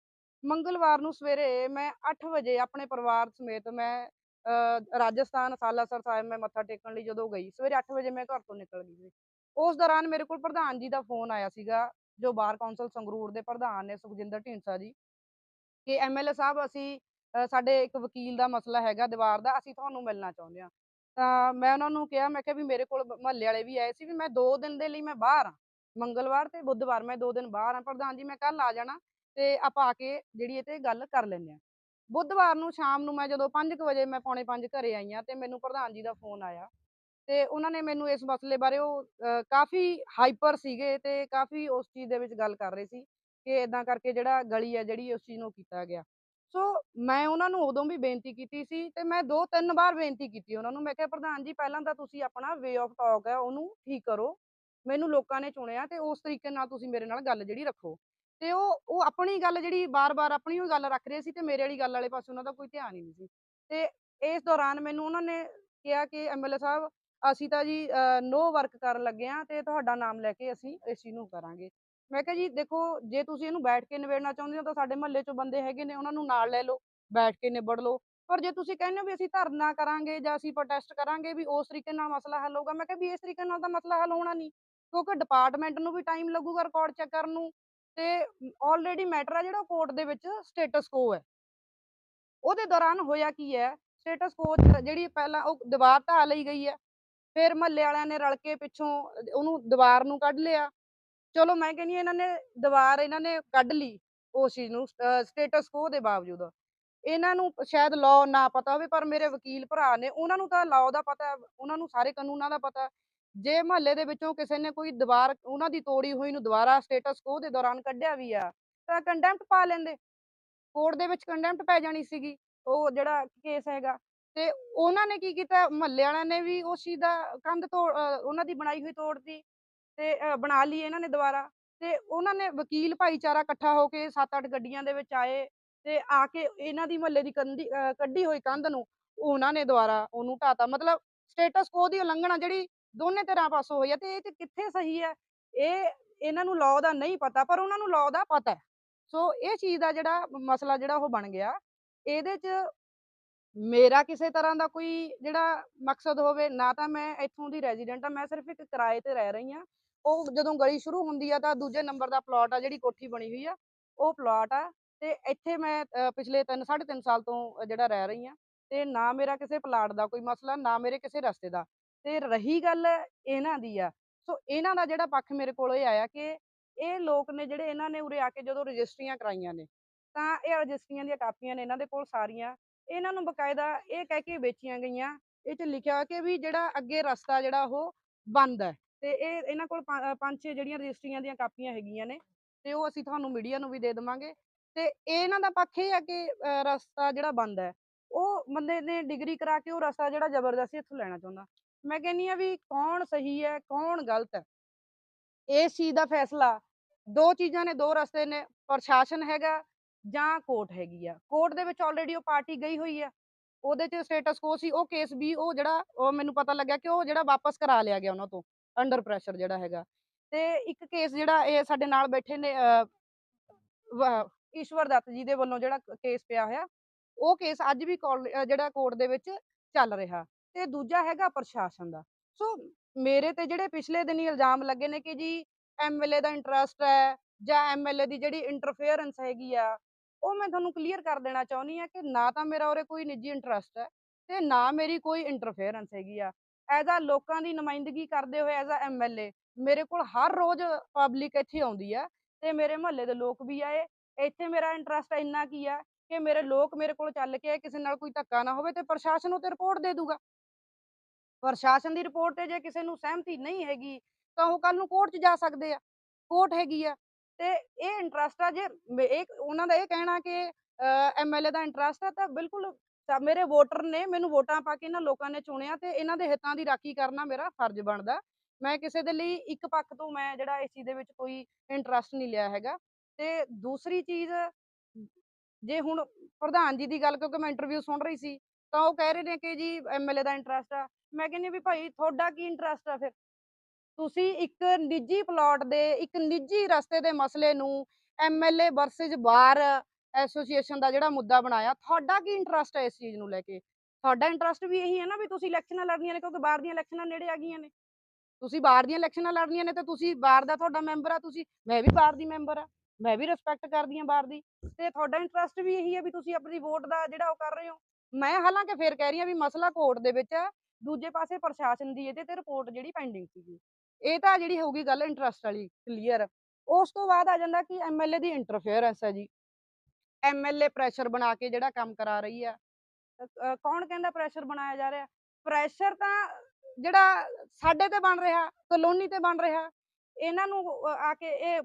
S3: ਮੰਗਲਵਾਰ ਨੂੰ ਸਵੇਰੇ ਮੈਂ 8 ਵਜੇ ਆਪਣੇ ਪਰਿਵਾਰ ਸਮੇਤ ਮੈਂ ਅਹ, ਰਾਜਸਥਾਨ ਸਾਲਾਸਰ ਸਾਹਿਬ ਮੈਂ ਮੱਥਾ ਟੇਕਣ ਲਈ ਜਦੋਂ ਗਈ। ਸਵੇਰੇ 8 ਵਜੇ ਮੈਂ ਘਰ ਤੋਂ ਨਿਕਲ ਗਈ ਸੀ। ਉਸ ਦੌਰਾਨ ਮੇਰੇ ਕੋਲ ਪ੍ਰਧਾਨ ਜੀ ਦਾ ਫੋਨ ਆਇਆ ਸੀਗਾ। ਜੋ ਬਾਰ ਕੌਂਸਲ ਸੰਗਰੂਰ ਦੇ ਪ੍ਰਧਾਨ ਨੇ ਸੁਖਜਿੰਦਰ ਢੀਂਡਸਾ ਜੀ, ਕਿ ਐਮਐਲਏ ਸਾਹਿਬ ਅਸੀਂ ਸਾਡੇ ਇੱਕ ਵਕੀਲ ਦਾ ਮਸਲਾ ਹੈਗਾ ਦੀਵਾਰ ਦਾ, ਅਸੀਂ ਤੁਹਾਨੂੰ ਮਿਲਣਾ ਚਾਹੁੰਦੇ ਹਾਂ। ਤਾਂ ਮੈਂ ਉਹਨਾਂ ਨੂੰ ਕਿਹਾ, ਮੈਂ ਕਿਹਾ ਵੀ ਮੇਰੇ ਕੋਲ ਮਹੱਲੇ ਵਾਲੇ ਵੀ ਆਏ ਸੀ ਵੀ ਮੈਂ 2 ਦਿਨ ਦੇ ਲਈ ਮੈਂ ਬਾਹਰ ਆ ਮੰਗਲਵਾਰ ਤੇ ਬੁੱਧਵਾਰ ਮੈਂ 2 ਦਿਨ ਬਾਹਰ ਆ ਪ੍ਰਧਾਨ ਜੀ, ਮੈਂ ਕੱਲ ਆ ਜਾਣਾ ਤੇ ਆਪਾਂ ਆ ਕੇ ਜਿਹੜੀ ਇਹ ਤੇ ਗੱਲ ਕਰ ਲੈਂਦੇ ਆ ਬੁੱਧਵਾਰ ਨੂੰ ਸ਼ਾਮ ਨੂੰ ਮੈਂ ਜਦੋਂ 5 ਵਜੇ ਮੈਂ ਪੌਣੇ 5 ਘਰੇ ਆਈ ਆ ਤੇ ਮੈਨੂੰ ਪ੍ਰਧਾਨ ਜੀ ਦਾ ਫੋਨ ਆਇਆ। ਤੇ ਉਹਨਾਂ ਨੇ ਮੈਨੂੰ ਇਸ ਮਸਲੇ ਬਾਰੇ ਉਹ ਕਾਫੀ ਹਾਈਪਰ ਸੀਗੇ ਤੇ ਕਾਫੀ ਉਸ ਚੀਜ਼ ਦੇ ਵਿੱਚ ਗੱਲ ਕਰ ਰਹੇ ਸੀ ਕਿ ਇਦਾਂ ਕਰਕੇ ਜਿਹੜਾ ਗਲੀ ਹੈ ਜਿਹੜੀ ਉਸ ਚੀਜ਼ ਨੂੰ ਕੀਤਾ ਗਿਆ। ਸੋ ਮੈਂ ਉਹਨਾਂ ਨੂੰ ਉਦੋਂ ਵੀ ਬੇਨਤੀ ਕੀਤੀ ਸੀ ਤੇ ਮੈਂ ਦੋ ਤਿੰਨ ਵਾਰ ਬੇਨਤੀ ਕੀਤੀ ਉਹਨਾਂ ਨੂੰ। ਮੈਂ ਕਿਹਾ, ਪ੍ਰਧਾਨ ਜੀ, ਪਹਿਲਾਂ ਤਾਂ ਤੁਸੀਂ ਆਪਣਾ ਵੇ ਆਫ ਟਾਕ ਹੈ ਉਹਨੂੰ ਠੀਕ ਕਰੋ। ਮੈਨੂੰ ਲੋਕਾਂ ਨੇ ਚੁਣਿਆ ਤੇ ਉਸ ਤਰੀਕੇ ਨਾਲ ਤੁਸੀਂ ਮੇਰੇ ਨਾਲ ਗੱਲ ਜਿਹੜੀ ਰੱਖੋ। ਤੇ ਉਹ ਉਹ ਆਪਣੀ ਗੱਲ ਜਿਹੜੀ ਬਾਰ-ਬਾਰ ਆਪਣੀ ਉਹ ਗੱਲ ਰੱਖ ਰਹੇ ਸੀ ਤੇ ਮੇਰੇ ਵਾਲੀ ਗੱਲ ਵਾਲੇ ਪਾਸੇ ਉਹਨਾਂ ਦਾ ਕੋਈ ਧਿਆਨ ਹੀ ਨਹੀਂ ਸੀ। ਤੇ ਇਸ ਦੌਰਾਨ ਮੈਨੂੰ ਉਹਨਾਂ ਨੇ ਕਿਹਾ ਕਿ ਐਮਐਲਏ ਸਾਹਿਬ ਅਸੀਂ ਤਾਂ ਜੀ ਨੋ ਵਰਕ ਕਰਨ ਲੱਗੇ ਆ ਤੇ ਤੁਹਾਡਾ ਨਾਮ ਲੈ ਕੇ ਅਸੀਂ ਇਸ ਚੀਜ਼ ਨੂੰ ਕਰਾਂਗੇ। ਮੈਂ ਕਿਹਾ ਜੀ, ਦੇਖੋ, ਜੇ ਤੁਸੀਂ ਇਹਨੂੰ ਬੈਠ ਕੇ ਨਿਬੇੜਨਾ ਚਾਹੁੰਦੇ ਹੋ ਤਾਂ ਸਾਡੇ ਮਹੱਲੇ 'ਚੋਂ ਬੰਦੇ ਹੈਗੇ ਨੇ, ਉਹਨਾਂ ਨੂੰ ਨਾਲ ਲੈ ਲਓ, ਬੈਠ ਕੇ ਨਿਬੜ ਲਓ। ਪਰ ਜੇ ਤੁਸੀਂ ਕਹਿੰਦੇ ਹੋ ਵੀ ਅਸੀਂ ਧਰਨਾ ਕਰਾਂਗੇ ਜਾਂ ਅਸੀਂ ਪ੍ਰੋਟੈਸਟ ਕਰਾਂਗੇ ਵੀ ਉਸ ਤਰੀਕੇ ਨਾਲ ਮਸਲਾ ਹੱਲ ਹੋਊਗਾ, ਮੈਂ ਕਿਹਾ ਵੀ ਇਸ ਤਰੀਕੇ ਨਾਲ ਤਾਂ ਮਸਲਾ ਹੱਲ ਹੋਣਾ ਨਹੀਂ, ਕਿਉਂਕਿ ਡਿਪਾਰਟਮੈਂਟ ਨੂੰ ਵੀ ਟਾਈਮ ਲੱਗੂਗਾ ਰਿਕਾਰਡ ਚੈੱਕ ਕਰਨ ਨੂੰ ਤੇ ਆਲਰੇਡੀ ਮੈਟਰ ਆ ਜਿਹੜਾ ਕੋਰਟ ਦੇ ਵਿੱਚ ਸਟੇਟਸ ਕੋ ਹੈ। ਉਹਦੇ ਦੌਰਾਨ ਹੋਇਆ ਕੀ ਹੈ? ਸਟੇਟਸ ਕੋ ਜਿਹੜੀ ਪਹਿਲਾਂ ਉਹ ਦੀਵਾਰ ਢਾ ਲਈ ਗਈ ਹੈ। ਫਿਰ ਮਹੱਲੇ ਵਾਲਿਆਂ ਨੇ ਰਲ ਕੇ ਪਿੱਛੋਂ ਉਹਨੂੰ ਦੀਵਾਰ ਨੂੰ ਕੱਢ ਲਿਆ। ਚਲੋ ਮੈਂ ਕਹਿੰਦੀ ਇਹਨਾਂ ਨੇ ਦੀਵਾਰ ਇਹਨਾਂ ਨੇ ਕੱਢ ਲਈ ਉਸ ਚੀਜ਼ ਨੂੰ ਸਟੇਟਸ ਕੋ ਦੇ ਬਾਵਜੂਦ। ਇਹਨਾਂ ਨੂੰ ਸ਼ਾਇਦ ਲਾਅ ਨਾ ਪਤਾ ਹੋਵੇ, ਪਰ ਮੇਰੇ ਵਕੀਲ ਭਰਾ ਨੇ, ਉਹਨਾਂ ਨੂੰ ਤਾਂ ਲਾਅ ਦਾ ਪਤਾ, ਉਹਨਾਂ ਨੂੰ ਸਾਰੇ ਕਾਨੂੰਨਾਂ ਦਾ ਪਤਾ। ਜੇ ਮਹੱਲੇ ਦੇ ਵਿੱਚੋਂ ਕਿਸੇ ਨੇ ਕੋਈ ਦੀਵਾਰ, ਉਹਨਾਂ ਦੀ ਤੋੜੀ ਹੋਈ ਨੂੰ ਦੁਬਾਰਾ ਸਟੇਟਸ ਕੋ ਦੇ ਦੌਰਾਨ ਕੱਢਿਆ ਵੀ ਆ, ਤਾਂ ਕੰਡੈਮਟ ਪਾ ਲੈਂਦੇ। ਕੋਰਟ ਦੇ ਵਿੱਚ ਕੰਡੈਮਟ ਪੈ ਜਾਣੀ ਸੀਗੀ, ਉਹ ਜਿਹੜਾ ਕੇਸ ਹੈਗਾ। ਤੇ ਉਹਨਾਂ ਨੇ ਕੀ ਕੀਤਾ, ਮਹੱਲੇ ਵਾਲਿਆਂ ਨੇ ਵੀ ਉਸ ਚੀਜ਼ ਦਾ ਕੰਧ ਤੋੜ ਉਹਨਾਂ ਦੀ ਬਣਾਈ ਹੋਈ ਤੋੜਤੀ ਤੇ ਬਣਾ ਲਈ ਇਹਨਾਂ ਨੇ ਦੁਬਾਰਾ ਤੇ ਉਹਨਾਂ ਨੇ ਵਕੀਲ ਭਾਈਚਾਰਾ ਇਕੱਠਾ ਹੋ ਕੇ 7-8 ਗੱਡੀਆਂ ਦੇ ਵਿੱਚ ਆਏ ਤੇ ਆ ਕੇ ਇਹਨਾਂ ਦੀ ਮਹੱਲੇ ਦੀ ਕੰਧੀ ਕੱਢੀ ਹੋਈ ਕੰਧ ਨੂੰ, ਉਹਨਾਂ ਨੇ ਦੁਬਾਰਾ ਉਹਨੂੰ ਢਾਤਾ ਮਤਲਬ ਸਟੇਟਸ ਕੋ ਦੀ ਉਲੰਘਣਾ ਜਿਹੜੀ ਦੋਨੇ ਤਰ੍ਹਾਂ ਪਾਸੋਂ ਹੋਈ ਹੈ ਤੇ ਇਹ ਚ ਕਿੱਥੇ ਸਹੀ ਹੈ ਇਹ ਇਹਨਾਂ ਨੂੰ ਲਾਅ ਦਾ ਨਹੀਂ ਪਤਾ, ਪਰ ਉਹਨਾਂ ਨੂੰ ਲਾਅ ਦਾ ਪਤਾ ਹੈ। ਸੋ ਇਹ ਚੀਜ਼ ਦਾ ਜਿਹੜਾ ਮਸਲਾ ਜਿਹੜਾ ਉਹ ਬਣ ਗਿਆ। ਇਹਦੇ ਚ ਮੇਰਾ ਕਿਸੇ ਤਰ੍ਹਾਂ ਦਾ ਕੋਈ ਜਿਹੜਾ ਮਕਸਦ ਹੋਵੇ ਨਾ ਤਾਂ ਮੈਂ ਇੱਥੋਂ ਦੀ ਰੈਜ਼ੀਡੈਂਟ ਆ ਮੈਂ ਸਿਰਫ ਇੱਕ ਕਿਰਾਏ ਤੇ ਰਹਿ ਰਹੀ ਆ ਉਹ ਜਦੋਂ ਗਲੀ ਸ਼ੁਰੂ ਹੁੰਦੀ ਆ ਤਾਂ ਦੂਜੇ ਨੰਬਰ ਦਾ ਪਲਾਟ ਆ ਜਿਹੜੀ ਕੋਠੀ ਬਣੀ ਹੋਈ ਆ ਉਹ ਪਲਾਟ ਆ ਤੇ ਇੱਥੇ ਮੈਂ ਅਹ, ਪਿਛਲੇ 3 3.5 ਸਾਲ ਤੋਂ ਜਿਹੜਾ ਰਹਿ ਰਹੀ ਆ ਤੇ ਨਾ ਮੇਰਾ ਕਿਸੇ ਪਲਾਟ ਦਾ ਕੋਈ ਮਸਲਾ ਨਾ ਮੇਰੇ ਕਿਸੇ ਰਸਤੇ ਦਾ। ਤੇ ਰਹੀ ਗੱਲ ਇਹਨਾਂ ਦੀ ਆ। ਸੋ ਇਹਨਾਂ ਦਾ ਜਿਹੜਾ ਪੱਖ ਮੇਰੇ ਕੋਲ ਇਹ ਆਇਆ ਕਿ ਇਹ ਲੋਕ ਨੇ ਜਿਹੜੇ ਇਹਨਾਂ ਨੇ ਉਰੇ ਆ ਕੇ ਜਦੋਂ ਰਜਿਸਟਰੀਆਂ ਕਰਾਈਆਂ ਨੇ ਤਾਂ ਇਹ ਰਜਿਸਟਰੀਆਂ ਦੀਆਂ ਕਾਪੀਆਂ ਨੇ ਇਹਨਾਂ ਦੇ ਕੋਲ ਸਾਰੀਆਂ। ਇਹਨਾਂ ਨੂੰ ਬਕਾਇਦਾ ਇਹ ਕਹਿ ਕੇ ਵੇਚੀਆਂ ਗਈਆਂ। ਇਹ ਚ ਲਿਖਿਆ ਕਿ ਵੀ ਜਿਹੜਾ ਅੱਗੇ ਰਸਤਾ ਜਿਹੜਾ ਉਹ ਬੰਦ ਹੈ ਤੇ ਇਹ ਇਹਨਾਂ ਕੋਲ ਪੰ- ਪੰਜ ਛੇ ਜਿਹੜੀਆਂ ਰਜਿਸਟਰੀਆਂ ਦੀਆਂ ਕਾਪੀਆਂ ਹੈਗੀਆਂ ਨੇ ਤੇ ਉਹ ਅਸੀਂ ਤੁਹਾਨੂੰ ਮੀਡੀਆ ਨੂੰ ਵੀ ਦੇ ਦੇਵਾਂਗੇ। ਤੇ ਇਹਨਾਂ ਦਾ ਪੱਖ ਇਹ ਹੈ ਕਿ ਰਸਤਾ ਜਿਹੜਾ ਬੰਦ ਹੈ, ਉਹ ਬੰਦੇ ਨੇ ਡਿਗਰੀ ਕਰਾ ਕੇ ਉਹ ਰਸਤਾ ਜਿਹੜਾ ਜ਼ਬਰਦਸਤੀ ਇੱਥੋਂ ਲੈਣਾ ਚਾਹੁੰਦਾ। ਮੈਂ ਕਹਿੰਨੀ ਆ ਵੀ ਕੌਣ ਸਹੀ ਹੈ, ਕੌਣ ਗਲਤ ਹੈ? ਇਸ ਚੀਜ਼ ਦਾ ਫੈਸਲਾ ਦੋ ਚੀਜ਼ਾਂ ਨੇ, ਦੋ ਰਸਤੇ ਨੇ, ਪ੍ਰਸ਼ਾਸਨ ਹੈਗਾ ਜਾਂ ਕੋਰਟ ਹੈਗੀ ਆ। ਕੋਰਟ ਦੇ ਵਿੱਚ ਆਲਰੇਡੀ ਉਹ ਪਾਰਟੀ ਗਈ ਹੋਈ ਆ। ਉਹਦੇ ਚ ਸਟੇਟਸ ਕੋ ਸੀ, ਉਹ ਕੇਸ ਵੀ ਉਹ ਜਿਹੜਾ, ਉਹ ਮੈਨੂੰ ਪਤਾ ਲੱਗਿਆ ਕਿ ਉਹ ਜਿਹੜਾ ਵਾਪਸ ਕਰਾ ਲਿਆ ਗਿਆ ਉਹਨਾਂ ਤੋਂ ਅੰਡਰ ਪ੍ਰੈਸ਼ਰ ਜਿਹੜਾ ਹੈਗਾ। ਤੇ ਇੱਕ ਕੇਸ ਜਿਹੜਾ ਇਹ ਸਾਡੇ ਨਾਲ ਬੈਠੇ ਨੇ ਈਸ਼ਵਰ ਦੱਤ ਜੀ ਦੇ ਵੱਲੋਂ ਜਿਹੜਾ ਕੇਸ ਪਿਆ ਹੋਇਆ, ਉਹ ਕੇਸ ਅੱਜ ਵੀ ਕਾਲ- ਜਿਹੜਾ ਕੋਰਟ ਦੇ ਵਿੱਚ ਚੱਲ ਰਿਹਾ। ਤੇ ਦੂਜਾ ਹੈਗਾ ਪ੍ਰਸ਼ਾਸਨ ਦਾ। ਸੋ ਮੇਰੇ ਤੇ ਜਿਹੜੇ ਪਿਛਲੇ ਦਿਨ ਹੀ ਇਲਜ਼ਾਮ ਲੱਗੇ ਨੇ ਕਿ ਜੀ ਐਮਐਲਏ ਦਾ ਇੰਟਰਸਟ ਹੈ ਜਾਂ ਐਮਐਲਏ ਦੀ ਜਿਹੜੀ ਇੰਟਰਫੇਅਰੈਂਸ ਹੈਗੀ ਆ ਉਹ ਮੈਂ ਤੁਹਾਨੂੰ ਕਲੀਅਰ ਕਰ ਦੇਣਾ ਚਾਹੁੰਦੀ ਆ ਕਿ ਨਾ ਤਾਂ ਮੇਰਾ ਉਰੇ ਕੋਈ ਨਿੱਜੀ ਇੰਟਰਸਟ ਹੈ ਤੇ ਨਾ ਮੇਰੀ ਕੋਈ ਇੰਟਰਫੇਅਰੈਂਸ ਹੈਗੀ ਆ। ਐਜ਼ ਆ ਲੋਕਾਂ ਦੀ ਨੁਮਾਇੰਦਗੀ ਕਰਦੇ ਹੋਏ ਐਜ਼ ਆ ਐਮਐਲਏ ਮੇਰੇ ਕੋਲ ਹਰ ਰੋਜ਼ ਪਬਲਿਕ ਇੱਥੇ ਆਉਂਦੀ ਆ ਤੇ ਮੇਰੇ ਮਹੱਲੇ ਦੇ ਲੋਕ ਵੀ ਆਏ। ਇੱਥੇ ਮੇਰਾ ਇੰਟਰਸਟ ਇੰਨਾ ਕੀ ਆ ਕਿ ਮੇਰੇ ਲੋਕ ਮੇਰੇ ਕੋਲ ਚੱਲ ਕੇ ਕਿਸੇ ਨਾਲ ਕੋਈ ਧੱਕਾ ਨਾ ਹੋਵੇ ਤੇ ਪ੍ਰਸ਼ਾਸਨ ਉਹ ਤੇ ਰਿਪੋਰਟ ਦੇ ਦੂਗਾ। ਪ੍ਰਸ਼ਾਸਨ ਦੀ ਰਿਪੋਰਟ ਤੇ ਜੇ ਕਿਸੇ ਨੂੰ ਸਹਿਮਤੀ ਨਹੀਂ ਹੈਗੀ ਤਾਂ ਉਹ ਕੱਲ ਨੂੰ ਕੋਰਟ 'ਚ ਜਾ ਸਕਦੇ ਆ। ਕੋਰਟ ਹੈਗੀ ਆ। ਤੇ ਇਹ ਇੰਟਰਸਟ ਆ ਜੇ ਮੇ- ਇਹ ਉਹਨਾਂ ਦਾ ਇਹ ਕਹਿਣਾ ਕਿ ਐਮਐਲਏ ਦਾ ਇੰਟਰਸਟ ਆ ਤਾਂ ਬਿਲਕੁਲ ਮੇਰੇ ਵੋਟਰ ਨੇ ਮੈਨੂੰ ਵੋਟਾਂ ਪਾ ਕੇ ਇਹਨਾਂ ਲੋਕਾਂ ਨੇ ਚੁਣਿਆ ਤੇ ਇਹਨਾਂ ਦੇ ਹਿੱਤਾਂ ਦੀ ਰਾਖੀ ਕਰਨਾ ਮੇਰਾ ਫਰਜ਼ ਬਣਦਾ। ਮੈਂ ਕਿਸੇ ਦੇ ਲਈ ਇੱਕ ਪੱਖ ਤੋਂ ਮੈਂ ਜਿਹੜਾ ਇਸ ਚੀਜ਼ ਦੇ ਵਿੱਚ ਕੋਈ ਇੰਟਰਸਟ ਨਹੀਂ ਲਿਆ ਹੈਗਾ। ਤੇ ਦੂਸਰੀ ਚੀਜ਼, ਜੇ ਹੁਣ ਪ੍ਰਧਾਨ ਜੀ ਦੀ ਗੱਲ ਕਿਉਂਕਿ ਮੈਂ ਇੰਟਰਵਿਊ ਸੁਣ ਰਹੀ ਸੀ, ਤਾਂ ਉਹ ਕਹਿ ਰਹੇ ਨੇ ਕਿ ਜੀ ਐਮਐਲਏ ਦਾ ਇੰਟਰਸਟ ਆ। ਮੈਂ ਕਹਿੰਦੀ ਵੀ ਭਾਈ ਤੁਹਾਡਾ ਕੀ ਇੰਟਰਸਟ ਆ ਫਿਰ? ਤੁਸੀਂ ਇੱਕ ਨਿੱਜੀ ਪਲਾਟ ਦੇ, ਇੱਕ ਨਿੱਜੀ ਰਸਤੇ ਦੇ ਮਸਲੇ ਨੂੰ ਐਮਐਲਏ ਵਰਸਸ ਬਾਰ ਐਸੋਸੀਏਸ਼ਨ ਦਾ ਜਿਹੜਾ ਮੁੱਦਾ ਬਣਾਇਆ, ਤੁਹਾਡਾ ਕੀ ਇੰਟਰਸਟ ਹੈ ਇਸ ਚੀਜ਼ ਨੂੰ ਲੈ ਕੇ? ਤੁਹਾਡਾ ਇੰਟਰਸਟ ਵੀ ਇਹੀ ਹੈ ਨਾ ਵੀ ਤੁਸੀਂ ਇਲੈਕਸ਼ਨਾਂ ਲੜਨੀਆਂ ਨੇ ਕਿਉਂਕਿ ਬਾਹਰ ਦੀਆਂ ਇਲੈਕਸ਼ਨਾਂ ਨੇੜੇ ਆ ਗਈਆਂ ਨੇ। ਤੁਸੀਂ ਬਾਹਰ ਦੀਆਂ ਇਲੈਕਸ਼ਨਾਂ ਲੜਨੀਆਂ ਨੇ ਤੇ ਤੁਸੀਂ ਬਾਹਰ ਦਾ ਤੁਹਾਡਾ ਮੈਂਬਰ ਆ, ਤੁਸੀਂ, ਮੈਂ ਵੀ ਬਾਹਰ ਦੀ ਮੈਂਬਰ ਆ, ਮੈਂ ਵੀ ਰਿਸਪੈਕਟ ਕਰਦੀ ਹਾਂ ਬਾਹਰ ਦੀ। ਤੇ ਤੁਹਾਡਾ ਇੰਟਰਸਟ ਵੀ ਇਹੀ ਹੈ ਵੀ ਤੁਸੀਂ ਆਪਣੀ ਵੋਟ ਦਾ ਜਿਹੜਾ ਉਹ ਕਰ ਰਹੇ ਹੋ। ਮੈਂ ਹਾਲਾਂਕਿ ਫੇਰ ਕਹਿ ਰਹੀ ਹਾਂ ਵੀ ਮਸਲਾ ਕੋਰਟ ਦੇ ਵਿੱਚ ਆ, ਦੂਜੇ ਪਾਸੇ ਪ੍ਰਸ਼ਾਸਨ ਦੀ ਇਹਦੇ ਤੇ ਰਿਪੋਰਟ ਜਿਹੜੀ ਪੈਂਡਿੰਗ ਸੀਗੀ। ਇਹ ਤਾਂ ਜਿਹੜੀ ਹੋਊਗੀ ਗੱਲ ਇੰਟਰਸਟ ਵਾਲੀ ਕਲੀਅਰ ਉਸ ਤੋਂ ਬਾਅਦ ਆ ਜਾਂਦਾ ਕਿ ਐਮਐਲਏ ਦੀ ਇੰਟਰਫੇਅਰੈਂਸ ਹੈ ਜੀ। ਐਮਐਲਏ ਪ੍ਰੈਸ਼ਰ ਬਣਾ ਕੇ ਜਿਹੜਾ ਕੰਮ ਕਰਾ ਰਹੀ ਆ। ਕੌਣ ਕਹਿੰਦਾ ਪ੍ਰੈਸ਼ਰ ਬਣਾਇਆ ਜਾ ਰਿਹਾ? ਪ੍ਰੈਸ਼ਰ ਤਾਂ ਜਿਹੜਾ ਸਾਡੇ ਤੇ ਬਣ ਰਿਹਾ ਕਲੋਨੀ ਤੇ ਬਣ ਰਿਹਾ। ਇਹਨਾਂ ਨੂੰ ਆ ਕੇ ਇਹ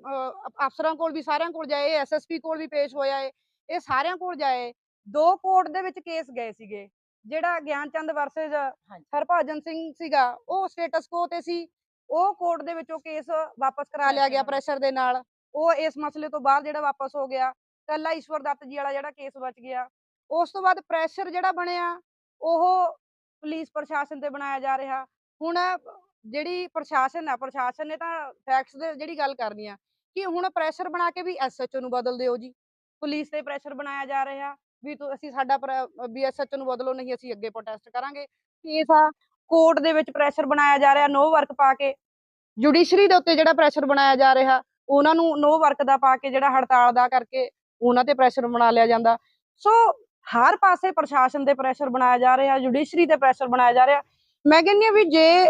S3: ਅਫਸਰਾਂ ਕੋਲ ਵੀ ਸਾਰਿਆਂ ਕੋਲ ਜਾਏ ਐਸਐਸਪੀ ਕੋਲ ਵੀ ਪੇਸ਼ ਹੋਇਆ ਏ ਇਹ ਸਾਰਿਆਂ ਕੋਲ ਜਾਏ। ਦੋ ਕੋਰਟ ਦੇ ਵਿੱਚ ਕੇਸ ਗਏ ਸੀਗੇ। ਜਿਹੜਾ ਗਿਆਨਚੰਦ ਵਰਸਸ ਹਰਭਜਨ ਸਿੰਘ ਸੀਗਾ ਉਹ ਸਟੇਟਸ ਕੋ ਤੇ ਸੀ। ਉਹ ਕੋਰਟ ਦੇ ਵਿੱਚੋਂ ਕੇਸ ਵਾਪਸ ਕਰਾ ਲਿਆ ਗਿਆ ਪ੍ਰੈਸ਼ਰ ਦੇ ਨਾਲ। ਉਹ ਇਸ ਮਸਲੇ ਤੋਂ ਬਾਅਦ ਜਿਹੜਾ ਵਾਪਸ ਹੋ ਗਿਆ ਕੱਲਾ ਈਸ਼ਵਰ ਦੱਤ ਜੀ ਵਾਲਾ ਜਿਹੜਾ ਕੇਸ ਬਚ ਗਿਆ। ਉਸ ਤੋਂ ਬਾਅਦ ਪ੍ਰੈਸ਼ਰ ਜਿਹੜਾ ਬਣਿਆ ਉਹ ਪੁਲਿਸ ਪ੍ਰਸ਼ਾਸਨ ਤੇ ਬਣਾਇਆ ਜਾ ਰਿਹਾ। ਹੁਣ ਜਿਹੜੀ ਪ੍ਰਸ਼ਾਸਨ ਆ ਪ੍ਰਸ਼ਾਸਨ ਨੇ ਤਾਂ ਫੈਕਟਸ ਦੇ ਜਿਹੜੀ ਗੱਲ ਕਰਨੀ ਆ ਕਿ ਹੁਣ ਪ੍ਰੈਸ਼ਰ ਬਣਾ ਕੇ ਵੀ ਐਸਐਚਓ ਨੂੰ ਬਦਲ ਦਿਓ ਜੀ। ਪੁਲਿਸ ਤੇ ਪ੍ਰੈਸ਼ਰ ਬਣਾਇਆ ਜਾ ਰਿਹਾ ਵੀ ਅਸੀਂ ਸਾਡਾ ਵੀ ਐਸਐਚਓ ਨੂੰ ਬਦਲੋ ਨਹੀਂ ਅਸੀਂ ਅੱਗੇ ਪ੍ਰੋਟੈਸਟ ਕਰਾਂਗੇ। ਕੇਸ ਆ ਕੋਰਟ ਦੇ ਵਿੱਚ ਪ੍ਰੈਸ਼ਰ ਬਣਾਇਆ ਜਾ ਰਿਹਾ ਨੋ ਵਰਕ ਪਾ ਕੇ। ਜੁਡੀਸ਼ਰੀ ਦੇ ਉੱਤੇ ਜਿਹੜਾ ਪ੍ਰੈਸ਼ਰ ਬਣਾਇਆ ਜਾ ਰਿਹਾ, ਉਹਨਾਂ ਨੂੰ ਨੋ ਵਰਕ ਦਾ ਪਾ ਕੇ ਜਿਹੜਾ ਹੜਤਾਲ ਦਾ ਕਰਕੇ ਉਹਨਾਂ ਤੇ ਪ੍ਰੈਸ਼ਰ ਬਣਾ ਲਿਆ ਜਾਂਦਾ। ਸੋ ਹਰ ਪਾਸੇ ਪ੍ਰਸ਼ਾਸਨ ਦੇ ਪ੍ਰੈਸ਼ਰ ਬਣਾਇਆ ਜਾ ਰਿਹਾ ਜੁਡੀਸ਼ਰੀ ਤੇ ਪ੍ਰੈਸ਼ਰ ਬਣਾਇਆ ਜਾ ਰਿਹਾ। ਮੈਂ ਕਹਿੰਦੀ ਹਾਂ ਵੀ ਜੇ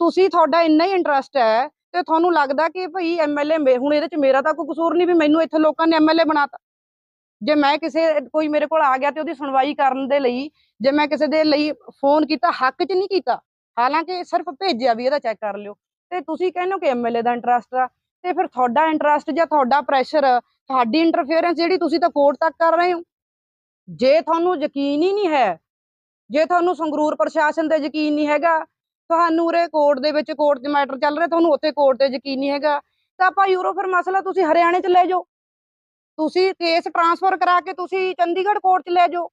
S3: ਤੁਸੀਂ ਤੁਹਾਡਾ ਇੰਨਾ ਹੀ ਇੰਟਰਸਟ ਹੈ, ਤੇ ਤੁਹਾਨੂੰ ਲੱਗਦਾ ਕਿ ਭਈ ਐਮਐਲਏ ਹੁਣ ਇਹਦੇ ਚ ਮੇਰਾ ਤਾਂ ਕੋਈ ਕਸੂਰ ਨਹੀਂ ਵੀ ਮੈਨੂੰ ਇੱਥੇ ਲੋਕਾਂ ਨੇ ਐਮਐਲਏ ਬਣਾਤਾ। ਜੇ ਮੈਂ ਕਿਸੇ, ਕੋਈ ਮੇਰੇ ਕੋਲ ਆ ਗਿਆ ਤੇ ਉਹਦੀ ਸੁਣਵਾਈ ਕਰਨ ਦੇ ਲਈ, ਜੇ ਮੈਂ ਕਿਸੇ ਦੇ ਲਈ ਫੋਨ ਕੀਤਾ, ਹੱਕ 'ਚ ਨਹੀਂ ਕੀਤਾ, ਹਾਲਾਂਕਿ ਸਿਰਫ ਭੇਜਿਆ ਵੀ ਇਹਦਾ ਚੈੱਕ ਕਰ ਲਿਓ। ਤੇ ਤੁਸੀਂ ਕਹਿੰਦੇ ਹੋ ਕਿ ਐਮਐਲਏ ਦਾ ਇੰਟਰਸਟ ਆ, ਤੇ ਫਿਰ ਤੁਹਾਡਾ ਇੰਟਰਸਟ ਜਾਂ ਤੁਹਾਡਾ ਪ੍ਰੈਸ਼ਰ ਤੁਹਾਡੀ ਇੰਟਰਫੇਰੈਂਸ ਜਿਹੜੀ ਤੁਸੀਂ ਤਾਂ ਕੋਰਟ ਤੱਕ ਕਰ ਰਹੇ ਹੋ। ਜੇ ਤੁਹਾਨੂੰ ਯਕੀਨ ਹੀ ਨਹੀਂ ਹੈ, ਜੇ ਤੁਹਾਨੂੰ ਸੰਗਰੂਰ ਪ੍ਰਸ਼ਾਸਨ ਤੇ ਯਕੀਨ ਨਹੀਂ ਹੈਗਾ, ਤੁਹਾਨੂੰ ਉਰੇ ਕੋਰਟ ਦੇ ਵਿੱਚ ਕੋਰਟ ਦੇ ਮੈਟਰ ਚੱਲ ਰਿਹਾ, ਤੁਹਾਨੂੰ ਉੱਥੇ ਕੋਰਟ ਤੇ ਯਕੀਨ ਨਹੀਂ ਹੈਗਾ, ਤਾਂ ਭਾਈ ਉਰੋ ਫਿਰ ਮਸਲਾ ਤੁਸੀਂ ਹਰਿਆਣੇ 'ਚ ਲੈ ਜਾਓ। ਤੁਸੀਂ ਕੇਸ ਟਰਾਂਸਫਰ ਕਰਾ ਕੇ ਤੁਸੀਂ ਚੰਡੀਗੜ੍ਹ ਕੋਰਟ 'ਚ ਲੈ ਜਾਓ,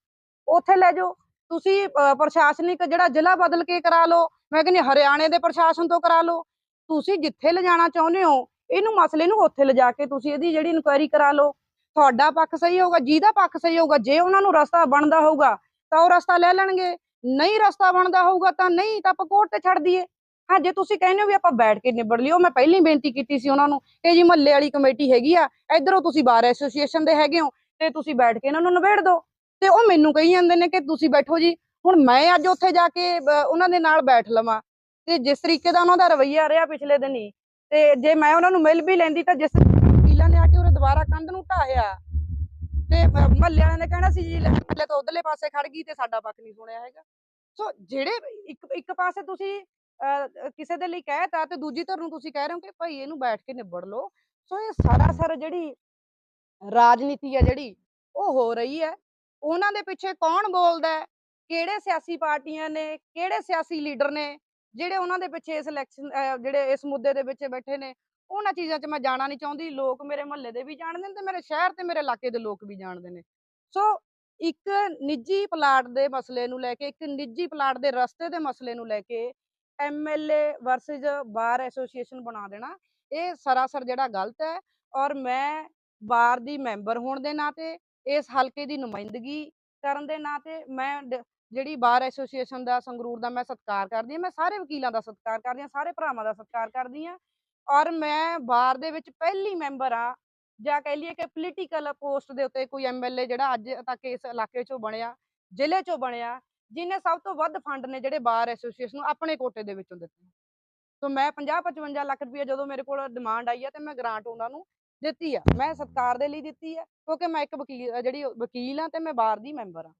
S3: ਉੱਥੇ ਲੈ ਜਾਓ। ਤੁਸੀਂ ਪ੍ਰਸ਼ਾਸਨਿਕ ਜਿਹੜਾ ਜ਼ਿਲ੍ਹਾ ਬਦਲ ਕੇ ਕਰਾ ਲਓ, ਮੈਂ ਕਹਿੰਦੀ ਹਰਿਆਣੇ ਦੇ ਪ੍ਰਸ਼ਾਸਨ ਤੋਂ ਕਰਾ ਲਓ। ਤੁਸੀਂ ਜਿੱਥੇ ਲਿਜਾਣਾ ਚਾਹੁੰਦੇ ਹੋ, ਇਹਨੂੰ ਮਸਲੇ ਨੂੰ ਉੱਥੇ ਲਿਜਾ ਕੇ ਤੁਸੀਂ ਇਹਦੀ ਜਿਹੜੀ ਇਨਕੁਆਇਰੀ ਕਰਾ ਲਓ। ਤੁਹਾਡਾ ਪੱਖ ਸਹੀ ਹੋਊਗਾ, ਜਿਹਦਾ ਪੱਖ ਸਹੀ ਹੋਊਗਾ, ਜੇ ਉਹਨਾਂ ਨੂੰ ਰਸਤਾ ਬਣਦਾ ਹੋਊਗਾ, ਤਾਂ ਉਹ ਰਸਤਾ ਲੈ ਲੈਣਗੇ। ਨਹੀਂ ਰਸਤਾ ਬਣਦਾ ਹੋਊਗਾ ਤਾਂ ਨਹੀਂ, ਤਾਂ ਆਪਾਂ ਕੋਰਟ ਤੇ ਛੱਡ ਦਈਏ। ਹਾਂ, ਜੇ ਤੁਸੀਂ ਕਹਿੰਦੇ ਹੋ ਵੀ ਆਪਾਂ ਬੈਠ ਕੇ ਨਿਬੜ ਲਿਓ ਮੈਂ ਪਹਿਲਾਂ ਹੀ ਬੇਨਤੀ ਕੀਤੀ ਸੀ ਉਹਨਾਂ ਨੂੰ ਕਿ ਜੀ ਮਹੱਲੇ ਵਾਲੀ ਕਮੇਟੀ ਹੈਗੀ ਆ, ਇਧਰੋਂ ਤੁਸੀਂ ਬਾਰ ਐਸੋਸੀਏਸ਼ਨ ਦੇ ਹੈਗੇ ਹੋ ਤੇ ਤੁਸੀਂ ਬੈਠ ਕੇ ਇਹਨਾਂ ਨੂੰ ਨਿਬੇੜ ਦਿਓ। ਤੇ ਉਹ ਮੈਨੂੰ ਕਹੀ ਜਾਂਦੇ ਨੇ ਕਿ ਤੁਸੀਂ ਬੈਠੋ ਜੀ, ਹੁਣ ਮੈਂ ਅੱਜ ਉੱਥੇ ਜਾ ਕੇ ਉਹਨਾਂ ਦੇ ਨਾਲ ਬੈਠ ਲਵਾਂ। ਤੇ ਜਿਸ ਤਰੀਕੇ ਦਾ ਉਹਨਾਂ ਦਾ ਰਵੱਈਆ ਰਿਹਾ ਪਿਛਲੇ ਦਿਨੀ, ਤੇ ਜੇ ਮੈਂ ਉਹਨਾਂ ਨੂੰ ਮਿਲ ਵੀ ਲੈਂਦੀ ਤਾਂ ਜਿਸ ਵਕੀਲਾਂ ਨੇ ਆ ਕੇ ਉਹ ਦੁਬਾਰਾ ਕੰਧ ਨੂੰ ਢਾਹਿਆ। ਤੇ ਮਹੱਲੇ ਵਾਲਿਆਂ ਨੇ ਕਹਿਣਾ ਸੀ ਜੀ, ਲੈ, ਮਹੱਲੇ ਉਧਰਲੇ ਪਾਸੇ ਖੜ ਗਈ ਤੇ ਸਾਡਾ ਪੱਖ ਨਹੀਂ ਸੁਣਿਆ ਹੈਗਾ। ਸੋ ਜਿਹੜੇ ਇੱਕ ਇੱਕ ਪਾਸੇ ਤੁਸੀਂ ਕਿਸੇ ਦੇ ਲਈ ਕਹਿਤਾ ਤੇ ਦੂਜੀ ਧਿਰ ਨੂੰ ਤੁਸੀਂ ਕਹਿ ਰਹੇ ਹੋ ਕਿ ਭਾਈ ਇਹਨੂੰ ਬੈਠ ਕੇ ਨਿਬੜ ਲਓ। ਸੋ ਇਹ ਸਰਾਸਰ ਜਿਹੜੀ ਰਾਜਨੀਤੀ ਹੈ ਜਿਹੜੀ, ਉਹ ਹੋ ਰਹੀ ਹੈ। ਉਹਨਾਂ ਦੇ ਪਿੱਛੇ ਕੌਣ ਬੋਲਦਾ ਹੈ? ਕਿਹੜੇ ਸਿਆਸੀ ਪਾਰਟੀਆਂ ਨੇ? ਕਿਹੜੇ ਸਿਆਸੀ ਲੀਡਰ ਨੇ? ਜਿਹੜੇ ਉਹਨਾਂ ਦੇ ਪਿੱਛੇ ਇਸ ਇਲੈਕਸ਼ਨ ਜਿਹੜੇ ਇਸ ਮੁੱਦੇ ਦੇ ਵਿੱਚ ਬੈਠੇ ਨੇ, ਉਹਨਾਂ ਚੀਜ਼ਾਂ 'ਚ ਮੈਂ ਜਾਣਾ ਨਹੀਂ ਚਾਹੁੰਦੀ। ਲੋਕ ਮੇਰੇ ਮਹੱਲੇ ਦੇ ਵੀ ਜਾਣਦੇ ਨੇ ਤੇ ਮੇਰੇ ਸ਼ਹਿਰ ਤੇ ਮੇਰੇ ਇਲਾਕੇ ਦੇ ਲੋਕ ਵੀ ਜਾਣਦੇ ਨੇ। ਸੋ ਇੱਕ ਨਿੱਜੀ ਪਲਾਟ ਦੇ ਮਸਲੇ ਨੂੰ ਲੈ ਕੇ, ਇੱਕ ਨਿੱਜੀ ਪਲਾਟ ਦੇ ਰਸਤੇ ਦੇ ਮਸਲੇ ਨੂੰ ਲੈ ਕੇ ਐਮਐਲਏ ਵਰਸਸ ਬਾਰ ਐਸੋਸੀਏਸ਼ਨ ਬਣਾ ਦੇਣਾ। ਇਹ ਸਰਾਸਰ ਜਿਹੜਾ ਗਲਤ ਹੈ ਔਰ ਮੈਂ ਬਾਰ ਦੀ ਮੈਂਬਰ ਹੋਣ ਦੇ ਨਾਤੇ, ਇਸ ਹਲਕੇ ਦੀ ਨੁਮਾਇੰਦਗੀ ਕਰਨ ਦੇ ਨਾਤੇ ਮੈਂ ਡ- ਜਿਹੜੀ ਬਾਰ ਐਸੋਸੀਏਸ਼ਨ ਦਾ ਸੰਗਰੂਰ ਦਾ ਮੈਂ ਸਤਿਕਾਰ ਕਰਦੀ ਹਾਂ, ਮੈਂ ਸਾਰੇ ਵਕੀਲਾਂ ਦਾ ਸਤਿਕਾਰ ਕਰਦੀ ਹਾਂ, ਸਾਰੇ ਭਰਾਵਾਂ ਦਾ ਸਤਿਕਾਰ ਕਰਦੀ ਹਾਂ ਔਰ ਮੈਂ ਬਾਰ ਦੇ ਵਿੱਚ ਪਹਿਲੀ ਮੈਂਬਰ ਆ ਜਾਂ ਕਹਿ ਲਈਏ ਕਿ ਪੋਲੀਟੀਕਲ ਪੋਸਟ ਦੇ ਉੱਤੇ ਕੋਈ ਐਮਐਲਏ ਜਿਹੜਾ ਅੱਜ ਤੱਕ ਇਸ ਇਲਾਕੇ 'ਚੋਂ ਬਣਿਆ, ਜ਼ਿਲ੍ਹੇ 'ਚੋਂ ਬਣਿਆ ਜਿਹਨੇ ਸਭ ਤੋਂ ਵੱਧ ਫੰਡ ਨੇ ਜਿਹੜੇ ਬਾਰ ਐਸੋਸੀਏਸ਼ਨ ਨੂੰ ਆਪਣੇ ਕੋਟੇ ਦੇ ਵਿੱਚੋਂ ਦਿੱਤੇ ਸੋ ਮੈਂ 50 55 ਲੱਖ ਰੁਪਏ ਜਦੋਂ ਮੇਰੇ ਕੋਲ ਡਿਮਾਂਡ ਆਈ ਹੈ ਤੇ ਮੈਂ ਗ੍ਰਾਂਟ ਉਹਨਾਂ ਨੂੰ ਦਿੱਤੀ ਆ। ਮੈਂ ਸਤਿਕਾਰ ਦੇ ਲਈ ਦਿੱਤੀ ਹੈ ਕਿਉਂਕਿ ਮੈਂ ਇੱਕ ਵਕੀਲ ਅ, ਜਿਹੜੀ ਵਕੀਲ ਆ ਤੇ ਮੈਂ ਬਾਰ ਦੀ ਮੈਂਬਰ ਆ।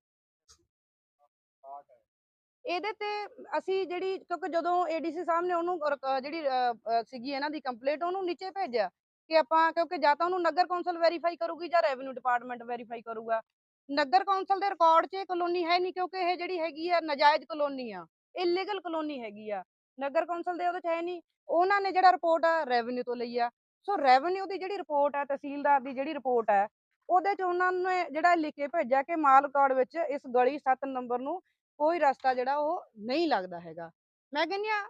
S3: ਇਹਦੇ ਤੇ ਅਸੀਂ ਜਿਹੜੀ ਕਿਉਂਕਿ ਜਦੋਂ ਏਡੀਸੀ ਸਾਹਿਬ ਨੇ ਉਹਨੂੰ ਰਿਕ- ਅ, ਜਿਹੜੀ ਅ, ਅ, ਸੀਗੀ ਇਹਨਾਂ ਦੀ ਕੰਪਲੀਟ ਉਹਨੂੰ ਨੀਚੇ ਭੇਜਿਆ ਕਿ ਆਪਾਂ ਕਿਉਂਕਿ ਜਾਂ ਤਾਂ ਉਹਨੂੰ ਨਗਰ ਕੌਂਸਲ ਵੈਰੀਫਾਈ ਕਰੂਗੀ ਜਾਂ ਰੈਵਨਿਊ ਡਿਪਾਰਟਮੈਂਟ ਵੈਰੀਫਾਈ ਕਰੂਗਾ। ਨਗਰ ਕੌਂਸਲ ਦੇ ਰਿਕਾਰਡ 'ਚ ਇਹ ਕਲੋਨੀ ਹੈ ਨਹੀਂ ਕਿਉਂਕਿ ਇਹ ਜਿਹੜੀ ਹੈਗੀ ਆ ਨਜਾਇਜ਼ ਕਲੋਨੀ ਆ ਇਲੀਗਲ ਕਲੋਨੀ ਹੈਗੀ ਆ। ਨਗਰ ਕੌਂਸਲ ਦੇ ਉਹਦੇ 'ਚ ਹੈ ਨਹੀਂ, ਉਹਨਾਂ ਨੇ ਜਿਹੜਾ ਰਿਪੋਰਟ ਆ ਰੈਵਨਿਊ ਤੋਂ ਲਈ ਆ। ਸੋ ਰੈਵਨਿਊ ਦੀ ਜਿਹੜੀ ਰਿਪੋਰਟ ਆ, ਤਹਿਸੀਲਦਾਰ ਦੀ ਜਿਹੜੀ ਰਿਪੋਰਟ ਹੈ ਉਹਦੇ 'ਚ ਉਹਨਾਂ ਨੇ ਜਿਹੜਾ ਲਿਖ ਕੇ ਭੇਜਿਆ ਕਿ ਮਾਲ ਰਿਕਾਰਡ ਵਿੱਚ ਇਸ ਗਲੀ 7 ਨੰਬਰ ਨੂੰ ਕੋਈ ਰਸਤਾ ਜਿਹੜਾ ਉਹ ਨਹੀਂ ਲੱਗਦਾ ਹੈਗਾ। ਮੈਂ ਕਹਿੰਦੀ ਆ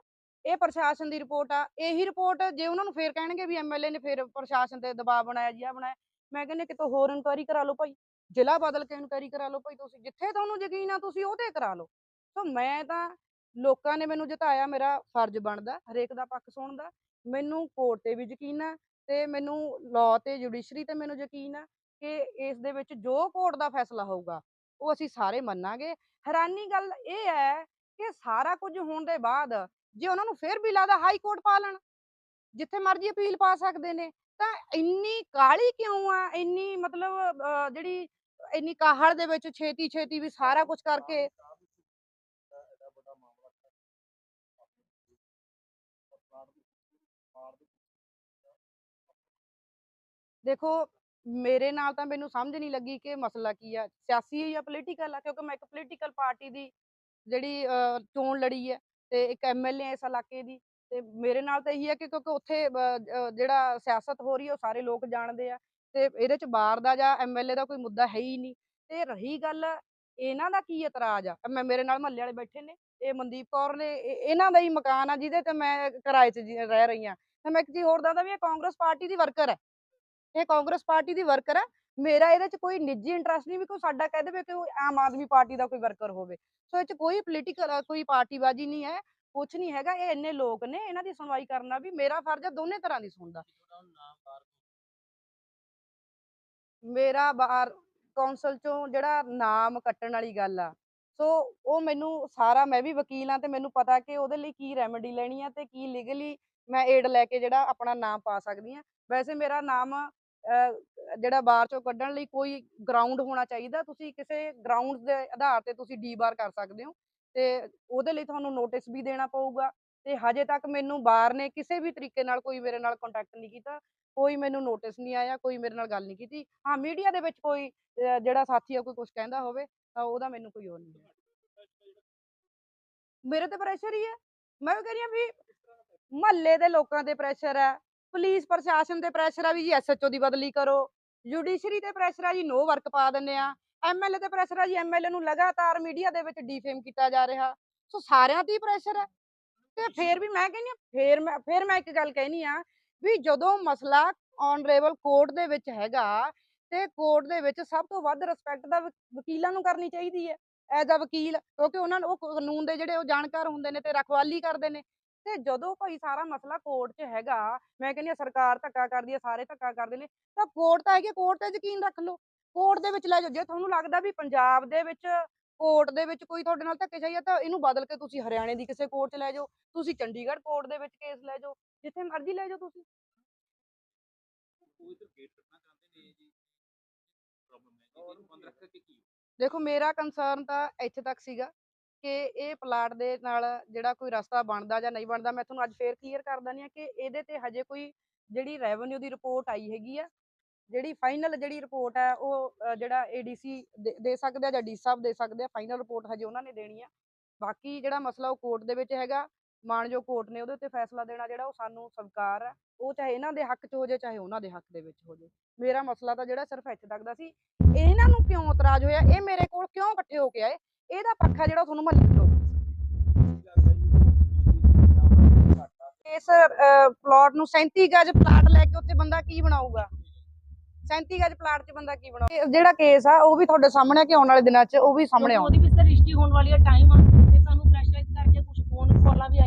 S3: ਇਹ ਪ੍ਰਸ਼ਾਸਨ ਦੀ ਰਿਪੋਰਟ ਆ, ਇਹੀ ਰਿਪੋਰਟ ਜੇ ਉਹਨਾਂ ਨੂੰ ਫੇਰ ਕਹਿਣਗੇ ਵੀ ਐਮਐਲਏ ਨੇ ਫੇਰ ਪ੍ਰਸ਼ਾਸਨ ਤੇ ਦਬਾਅ ਬਣਾਇਆ ਜੀ ਆ ਬਣਾਇਆ, ਮੈਂ ਕਹਿੰਦੀ ਕਿਤੋਂ ਹੋਰ ਇਨਕੁਆਇਰੀ ਕਰਾ ਲਓ ਭਾਈ। ਜ਼ਿਲ੍ਹਾ ਬਦਲ ਕੇ ਇਨਕੁਆਇਰੀ ਕਰਾ ਲਓ ਭਾਈ ਤੁਸੀਂ, ਜਿੱਥੇ ਤੁਹਾਨੂੰ ਯਕੀਨ ਆ ਤੁਸੀਂ ਉਹਤੇ ਕਰਾ ਲਓ। ਸੋ ਮੈਂ ਤਾਂ ਲੋਕਾਂ ਨੇ ਮੈਨੂੰ ਜਿਤਾਇਆ ਮੇਰਾ ਫਰਜ਼ ਬਣਦਾ, ਹਰੇਕ ਦਾ ਪੱਖ ਸੁਣਨ ਦਾ ਮੈਨੂੰ ਕੋਰਟ ਤੇ ਵੀ ਯਕੀਨ ਆ ਤੇ ਮੈਨੂੰ ਲਾਅ ਤੇ ਜੁਡੀਸ਼ਰੀ ਤੇ ਮੈਨੂੰ ਯਕੀਨ ਆ ਕਿ ਇਸ ਦੇ ਵਿੱਚ ਜੋ ਕੋਰਟ ਦਾ ਫੈਸਲਾ ਹੋਊਗਾ, ਉਹ ਅਸੀਂ ਸਾਰੇ ਮੰਨਾਂਗੇ। ਹੈਰਾਨੀ ਗੱਲ ਇਹ ਹੈ ਕਿ ਸਾਰਾ ਕੁਝ ਹੋਣ ਦੇ ਬਾਅਦ ਜੇ ਉਹਨਾਂ ਨੂੰ ਫਿਰ ਵੀ ਲੱਗਦਾ ਹਾਈ ਕੋਰਟ ਪਾ ਲੈਣ, ਜਿੱਥੇ ਮਰਜ਼ੀ ਅਪੀਲ ਪਾ ਸਕਦੇ ਨੇ, ਤਾਂ ਇੰਨੀ ਕਾਹਲੀ ਕਿਉਂ ਆ? ਇੰਨੀ ਮਤਲਬ ਜਿਹੜੀ ਇੰਨੀ ਕਾਹਲ ਦੇ ਵਿੱਚ ਛੇਤੀ ਛੇਤੀ ਵੀ ਸਾਰਾ ਕੁਝ ਕਰਕੇ ਦੇਖੋ ਮੇਰੇ ਨਾਲ ਤਾਂ ਮੈਨੂੰ ਸਮਝ ਨਹੀਂ ਲੱਗੀ ਕਿ ਮਸਲਾ ਕੀ ਆ ਸਿਆਸੀ ਹੈ ਜਾਂ ਪੋਲੀਟੀਕਲ ਆ ਕਿਉਂਕਿ ਮੈਂ ਇੱਕ ਪੋਲੀਟੀਕਲ ਪਾਰਟੀ ਦੀ ਜਿਹੜੀ ਚੋਣ ਲੜੀ ਹੈ ਤੇ ਇੱਕ ਐਮਐਲਏ ਇਸ ਇਲਾਕੇ ਦੀ ਤੇ ਮੇਰੇ ਨਾਲ ਤਾਂ ਇਹੀ ਹੈ ਕਿ ਕਿਉਂਕਿ ਉੱਥੇ ਜਿਹੜਾ ਸਿਆਸਤ ਹੋ ਰਹੀ ਹੈ ਉਹ ਸਾਰੇ ਲੋਕ ਜਾਣਦੇ ਆ। ਤੇ ਇਹਦੇ ਚ ਬਾਰ ਦਾ ਜਾਂ ਐਮਐਲਏ ਦਾ ਕੋਈ ਮੁੱਦਾ ਹੈ ਹੀ ਨਹੀਂ। ਤੇ ਰਹੀ ਗੱਲ ਇਹਨਾਂ ਦਾ ਕੀ ਇਤਰਾਜ਼ ਆ? ਮੈਂ ਮੇਰੇ ਨਾਲ ਮਹੱਲੇ ਵਾਲੇ ਬੈਠੇ ਨੇ, ਇਹ ਮਨਦੀਪ ਕੌਰ ਨੇ ਇਹਨਾਂ ਦਾ ਹੀ ਮਕਾਨ ਆ ਜਿਹਦੇ ਤੇ ਮੈਂ ਕਿਰਾਏ 'ਚ ਰਹਿ ਰਹੀ ਹਾਂ। ਤੇ ਮੈਂ ਇੱਕ ਹੋਰ ਦੱਸਦਾ ਵੀ ਇਹ ਕਾਂਗਰਸ ਪਾਰਟੀ ਦੀ ਵਰਕਰ ਹੈ। ਇਹ ਕਾਂਗਰਸ ਪਾਰਟੀ ਦੀ ਵਰਕਰ ਹੈ ਮੇਰਾ ਇਹਦੇ 'ਚ ਕੋਈ ਨਿੱਜੀ ਇੰਟਰਸਟ ਨਹੀਂ ਵੀ ਕੋਈ ਸਾਡਾ ਕਹਿ ਦੇਵੇ ਕਿ ਆਮ ਆਦਮੀ ਪਾਰਟੀ ਦਾ ਕੋਈ ਵਰਕਰ ਹੋਵੇ। ਸੋ ਇਹ 'ਚ ਕੋਈ ਪੋਲੀਟੀਕਲ ਕੋਈ ਪਾਰਟੀਬਾਜ਼ੀ ਨਹੀਂ ਹੈ, ਕੁਛ ਨਹੀਂ ਹੈਗਾ। ਇਹ ਇੰਨੇ ਲੋਕ ਨੇ, ਇਹਨਾਂ ਦੀ ਸੁਣਵਾਈ ਕਰਨਾ ਵੀ ਮੇਰਾ ਫਰਜ਼ ਹੈ ਦੋਨੇ ਤਰ੍ਹਾਂ ਦੀ ਸੁਣਦਾ। ਮੇਰਾ ਬਾਰ ਕੌਂਸਲ ਚੋਂ ਜਿਹੜਾ ਨਾਮ ਕੱਟਣ ਵਾਲੀ ਗੱਲ ਆ, ਸੋ ਉਹ ਮੈਨੂੰ ਸਾਰਾ, ਮੈਂ ਵੀ ਵਕੀਲ ਆ ਤੇ ਮੈਨੂੰ ਪਤਾ ਕਿ ਉਹਦੇ ਲਈ ਕੀ ਰੈਮੇਡੀ ਲੈਣੀ ਆ ਤੇ ਕੀ ਲੀਗਲੀ ਮੈਂ ਏਡ ਲੈ ਕੇ ਜਿਹੜਾ ਆਪਣਾ ਨਾਮ ਪਾ ਸਕਦੀ ਆ ਵੈਸੇ ਮੇਰਾ ਨਾਮ ਜਿਹੜਾ ਬਾਹਰ ਚੋਂ ਕੱਢਣ ਲਈ ਕੋਈ ਗਰਾਊਂਡ ਹੋਣਾ ਚਾਹੀਦਾ, ਤੁਸੀਂ ਕਿਸੇ ਗਰਾਊਂਡ ਦੇ ਆਧਾਰ ਤੇ ਤੁਸੀਂ ਡੀ ਬਾਰ ਕਰ ਸਕਦੇ ਹੋ ਤੇ ਉਹਦੇ ਲਈ ਤੁਹਾਨੂੰ ਨੋਟਿਸ ਵੀ ਦੇਣਾ ਪਊਗਾ ਤੇ ਹਜੇ ਤੱਕ ਮੈਨੂੰ ਬਾਹਰ ਨੇ ਕਿਸੇ ਵੀ ਤਰੀਕੇ ਨਾਲ ਕੋਈ ਮੇਰੇ ਨਾਲ ਕੰਟੈਕਟ ਨਹੀਂ ਕੀਤਾ। ਕੋਈ ਮੈਨੂੰ ਨੋਟਿਸ ਨਹੀਂ ਆਇਆ ਕੋਈ ਮੇਰੇ ਨਾਲ ਗੱਲ ਨਹੀਂ ਕੀਤੀ। ਹਾਂ ਮੀਡੀਆ ਦੇ ਵਿੱਚ ਕੋਈ ਜਿਹੜਾ ਸਾਥੀ ਆ ਕੋਈ ਕੁਝ ਕਹਿੰਦਾ ਹੋਵੇ ਤਾਂ ਉਹਦਾ ਮੈਨੂੰ ਕੋਈ ਉਹ ਨਹੀਂ ਮੇਰੇ ਤੇ ਪ੍ਰੈਸ਼ਰ ਹੀ ਹੈ। ਮੈਂ ਵੀ ਕਹਿੰਦੀ ਹਾਂ ਵੀ ਮਹੱਲੇ ਦੇ ਲੋਕਾਂ ਤੇ ਪ੍ਰੈਸ਼ਰ ਹੈ ਪੁਲਿਸ ਪ੍ਰਸ਼ਾਸਨ ਤੇ ਪ੍ਰੈਸ਼ਰ ਆ ਵੀ ਜੀ ਐਸਐਚਓ ਦੀ ਬਦਲੀ ਕਰੋ। ਜੁਡੀਸ਼ਰੀ ਤੇ ਪ੍ਰੈਸ਼ਰ ਆ ਜੀ ਨੋ ਵਰਕ ਪਾ ਦਿੰਦੇ ਆ। ਐਮਐਲਏ ਤੇ ਪ੍ਰੈਸ਼ਰ ਆ ਜੀ ਐਮਐਲਏ ਨੂੰ ਲਗਾਤਾਰ ਮੀਡੀਆ ਦੇ ਵਿੱਚ ਡੀਫੇਮ ਕੀਤਾ ਜਾ ਰਿਹਾ। ਸੋ ਸਾਰਿਆਂ ਤੇ ਹੀ ਪ੍ਰੈਸ਼ਰ ਹੈ। ਤੇ ਫੇਰ ਵੀ ਮੈਂ ਕਹਿੰਦੀ ਹਾਂ ਫੇਰ ਮੈਂ ਫੇਰ ਮੈਂ ਇੱਕ ਗੱਲ ਕਹਿਨੀ ਆ ਵੀ ਜਦੋਂ ਮਸਲਾ ਔਨਰੇਬਲ ਕੋਰਟ ਦੇ ਵਿੱਚ ਹੈਗਾ ਤੇ ਕੋਰਟ ਦੇ ਵਿੱਚ ਸਭ ਤੋਂ ਵੱਧ ਰਿਸਪੈਕਟ ਦਾ ਵਕੀਲਾਂ ਨੂੰ ਕਰਨੀ ਚਾਹੀਦੀ ਹੈ। ਐਜ਼ ਅ ਵਕੀਲ, ਕਿਉਂਕਿ ਉਹਨਾਂ ਨੂੰ ਉਹ ਕਾਨੂੰਨ ਦੇ ਜਿਹੜੇ ਉਹ ਜਾਣਕਾਰ ਹੁੰਦੇ ਨੇ ਤੇ ਰਖਵਾਲੀ ਕਰਦੇ ਨੇ। ਤੇ ਜਦੋਂ ਭਾਈ ਸਾਰਾ ਮਸਲਾ ਕੋਰਟ 'ਚ ਹੈਗਾ, ਮੈਂ ਕਹਿੰਦੀ ਹਾਂ ਸਰਕਾਰ ਧੱਕਾ ਕਰਦੀ ਹੈ, ਸਾਰੇ ਧੱਕਾ ਕਰਦੇ ਨੇ, ਤਾਂ ਕੋਰਟ ਤਾਂ ਹੈਗੀ ਕੋਰਟ ਤੇ ਯਕੀਨ ਰੱਖ ਲਓ। ਕੋਰਟ ਦੇ ਵਿੱਚ ਲੈ ਜਾਓ, ਜੇ ਤੁਹਾਨੂੰ ਲੱਗਦਾ ਵੀ ਪੰਜਾਬ ਦੇ ਵਿੱਚ ਕੋਰਟ ਦੇ ਵਿੱਚ ਕੋਈ ਤੁਹਾਡੇ ਨਾਲ ਧੱਕੇਸ਼ਾਹੀ ਹੈ, ਤਾਂ ਇਹਨੂੰ ਬਦਲ ਕੇ ਤੁਸੀਂ ਹਰਿਆਣੇ ਦੀ ਕਿਸੇ ਕੋਰਟ 'ਚ ਲੈ ਜਾਓ, ਤੁਸੀਂ ਚੰਡੀਗੜ੍ਹ ਕੋਰਟ ਦੇ ਵਿੱਚ ਕੇਸ ਲੈ ਜਾਓ। ਜਿੱਥੇ ਮਰਜ਼ੀ ਲੈ ਜਾਓ ਤੁਸੀਂ।
S4: ਉਹ ਇਧਰ ਗੇਟ ਕੱਟਣਾ ਚਾਹੁੰਦੇ ਨੇ ਜੀ। ਪ੍ਰੋਬਲਮ ਹੈ ਜੀ ਇਹਨੂੰ ਬੰਦ ਰੱਖ ਕੇ ਕੀ
S3: ਦੇਖੋ ਮੇਰਾ ਕੰਸਰਨ ਤਾਂ ਇੱਥੇ ਤੱਕ ਸੀਗਾ ਕਿ ਇਹ ਪਲਾਟ ਦੇ ਨਾਲ ਜਿਹੜਾ ਕੋਈ ਰਸਤਾ ਬਣਦਾ ਜਾਂ ਨਹੀਂ ਬਣਦਾ ਮੈਂ ਤੁਹਾਨੂੰ ਅੱਜ ਫੇਰ ਕਲੀਅਰ ਕਰ ਦਿੰਦੀ ਹਾਂ ਕਿ ਇਹਦੇ ਤੇ ਹਜੇ ਕੋਈ ਜਿਹੜੀ ਰੈਵਨਿਊ ਦੀ ਰਿਪੋਰਟ ਆਈ ਹੈਗੀ ਆ ਜਿਹੜੀ ਫਾਈਨਲ ਜਿਹੜੀ ਰਿਪੋਰਟ ਹੈ ਉਹ ਜਿਹੜਾ ਏਡੀਸੀ ਦੇ ਸਕਦੇ ਆ ਜਾਂ ਡੀ ਸਾਹਿਬ ਦੇ ਸਕਦੇ ਆ ਫਾਈਨਲ ਰਿਪੋਰਟ ਹਜੇ ਉਹਨਾਂ ਨੇ ਦੇਣੀ ਆ। ਬਾਕੀ ਜਿਹੜਾ ਮਸਲਾ ਉਹ ਕੋਰਟ ਦੇ ਵਿੱਚ ਹੈਗਾ ਮਾਨਜੋ ਕੋਰਟ ਨੇ ਉਹਦੇ ਉੱਤੇ ਫੈਸਲਾ ਦੇਣਾ ਜਿਹੜਾ ਉਹ ਸਾਨੂੰ ਸਵੀਕਾਰ ਹੈ ਉਹ ਚਾਹੇ ਇਹਨਾਂ ਦੇ ਹੱਕ 'ਚ ਹੋ ਜਾਏ ਚਾਹੇ ਉਹਨਾਂ ਦੇ ਹੱਕ ਦੇ ਵਿੱਚ ਹੋ ਜਾਏ। ਮੇਰਾ ਮਸਲਾ ਤਾਂ ਜਿਹੜਾ ਸਿਰਫ ਇੱਥੇ ਤੱਕ ਦਾ ਸੀ ਇਹਨਾਂ ਨੂੰ ਕਿਉਂ ਇਤਰਾਜ਼ ਹੋਇਆ ਇਹ ਮੇਰੇ ਕੋਲ ਕਿਉਂ ਇਕੱਠੇ ਹੋ ਕੇ ਆਏ? ਇਹਦਾ ਪੱਖ ਜਿਹੜਾ ਤੁਹਾਨੂੰ ਮੈਂ ਲਿਖ ਲਓ ਇਸ ਪਲਾਟ ਨੂੰ 37 ਗਜ ਪਲਾਟ ਲੈ ਕੇ ਉੱਥੇ ਬੰਦਾ ਕੀ ਬਣਾਊਗਾ? 37 ਗਜ ਪਲਾਟ 'ਚ ਬੰਦਾ ਕੀ ਬਣਾਊਗਾ ਜਿਹੜਾ ਕੇਸ ਆ ਉਹ ਵੀ ਤੁਹਾਡੇ ਸਾਹਮਣੇ ਆ ਕਿ ਆਉਣ ਵਾਲੇ ਦਿਨਾਂ 'ਚ ਉਹ ਵੀ ਸਾਹਮਣੇ ਆਉਣਾ।
S1: ਉਹਦੀ ਵੀ ਸਰ ਹੋਣ ਵਾਲੀ ਹੈ ਟਾਈਮ ਆ। por la vía.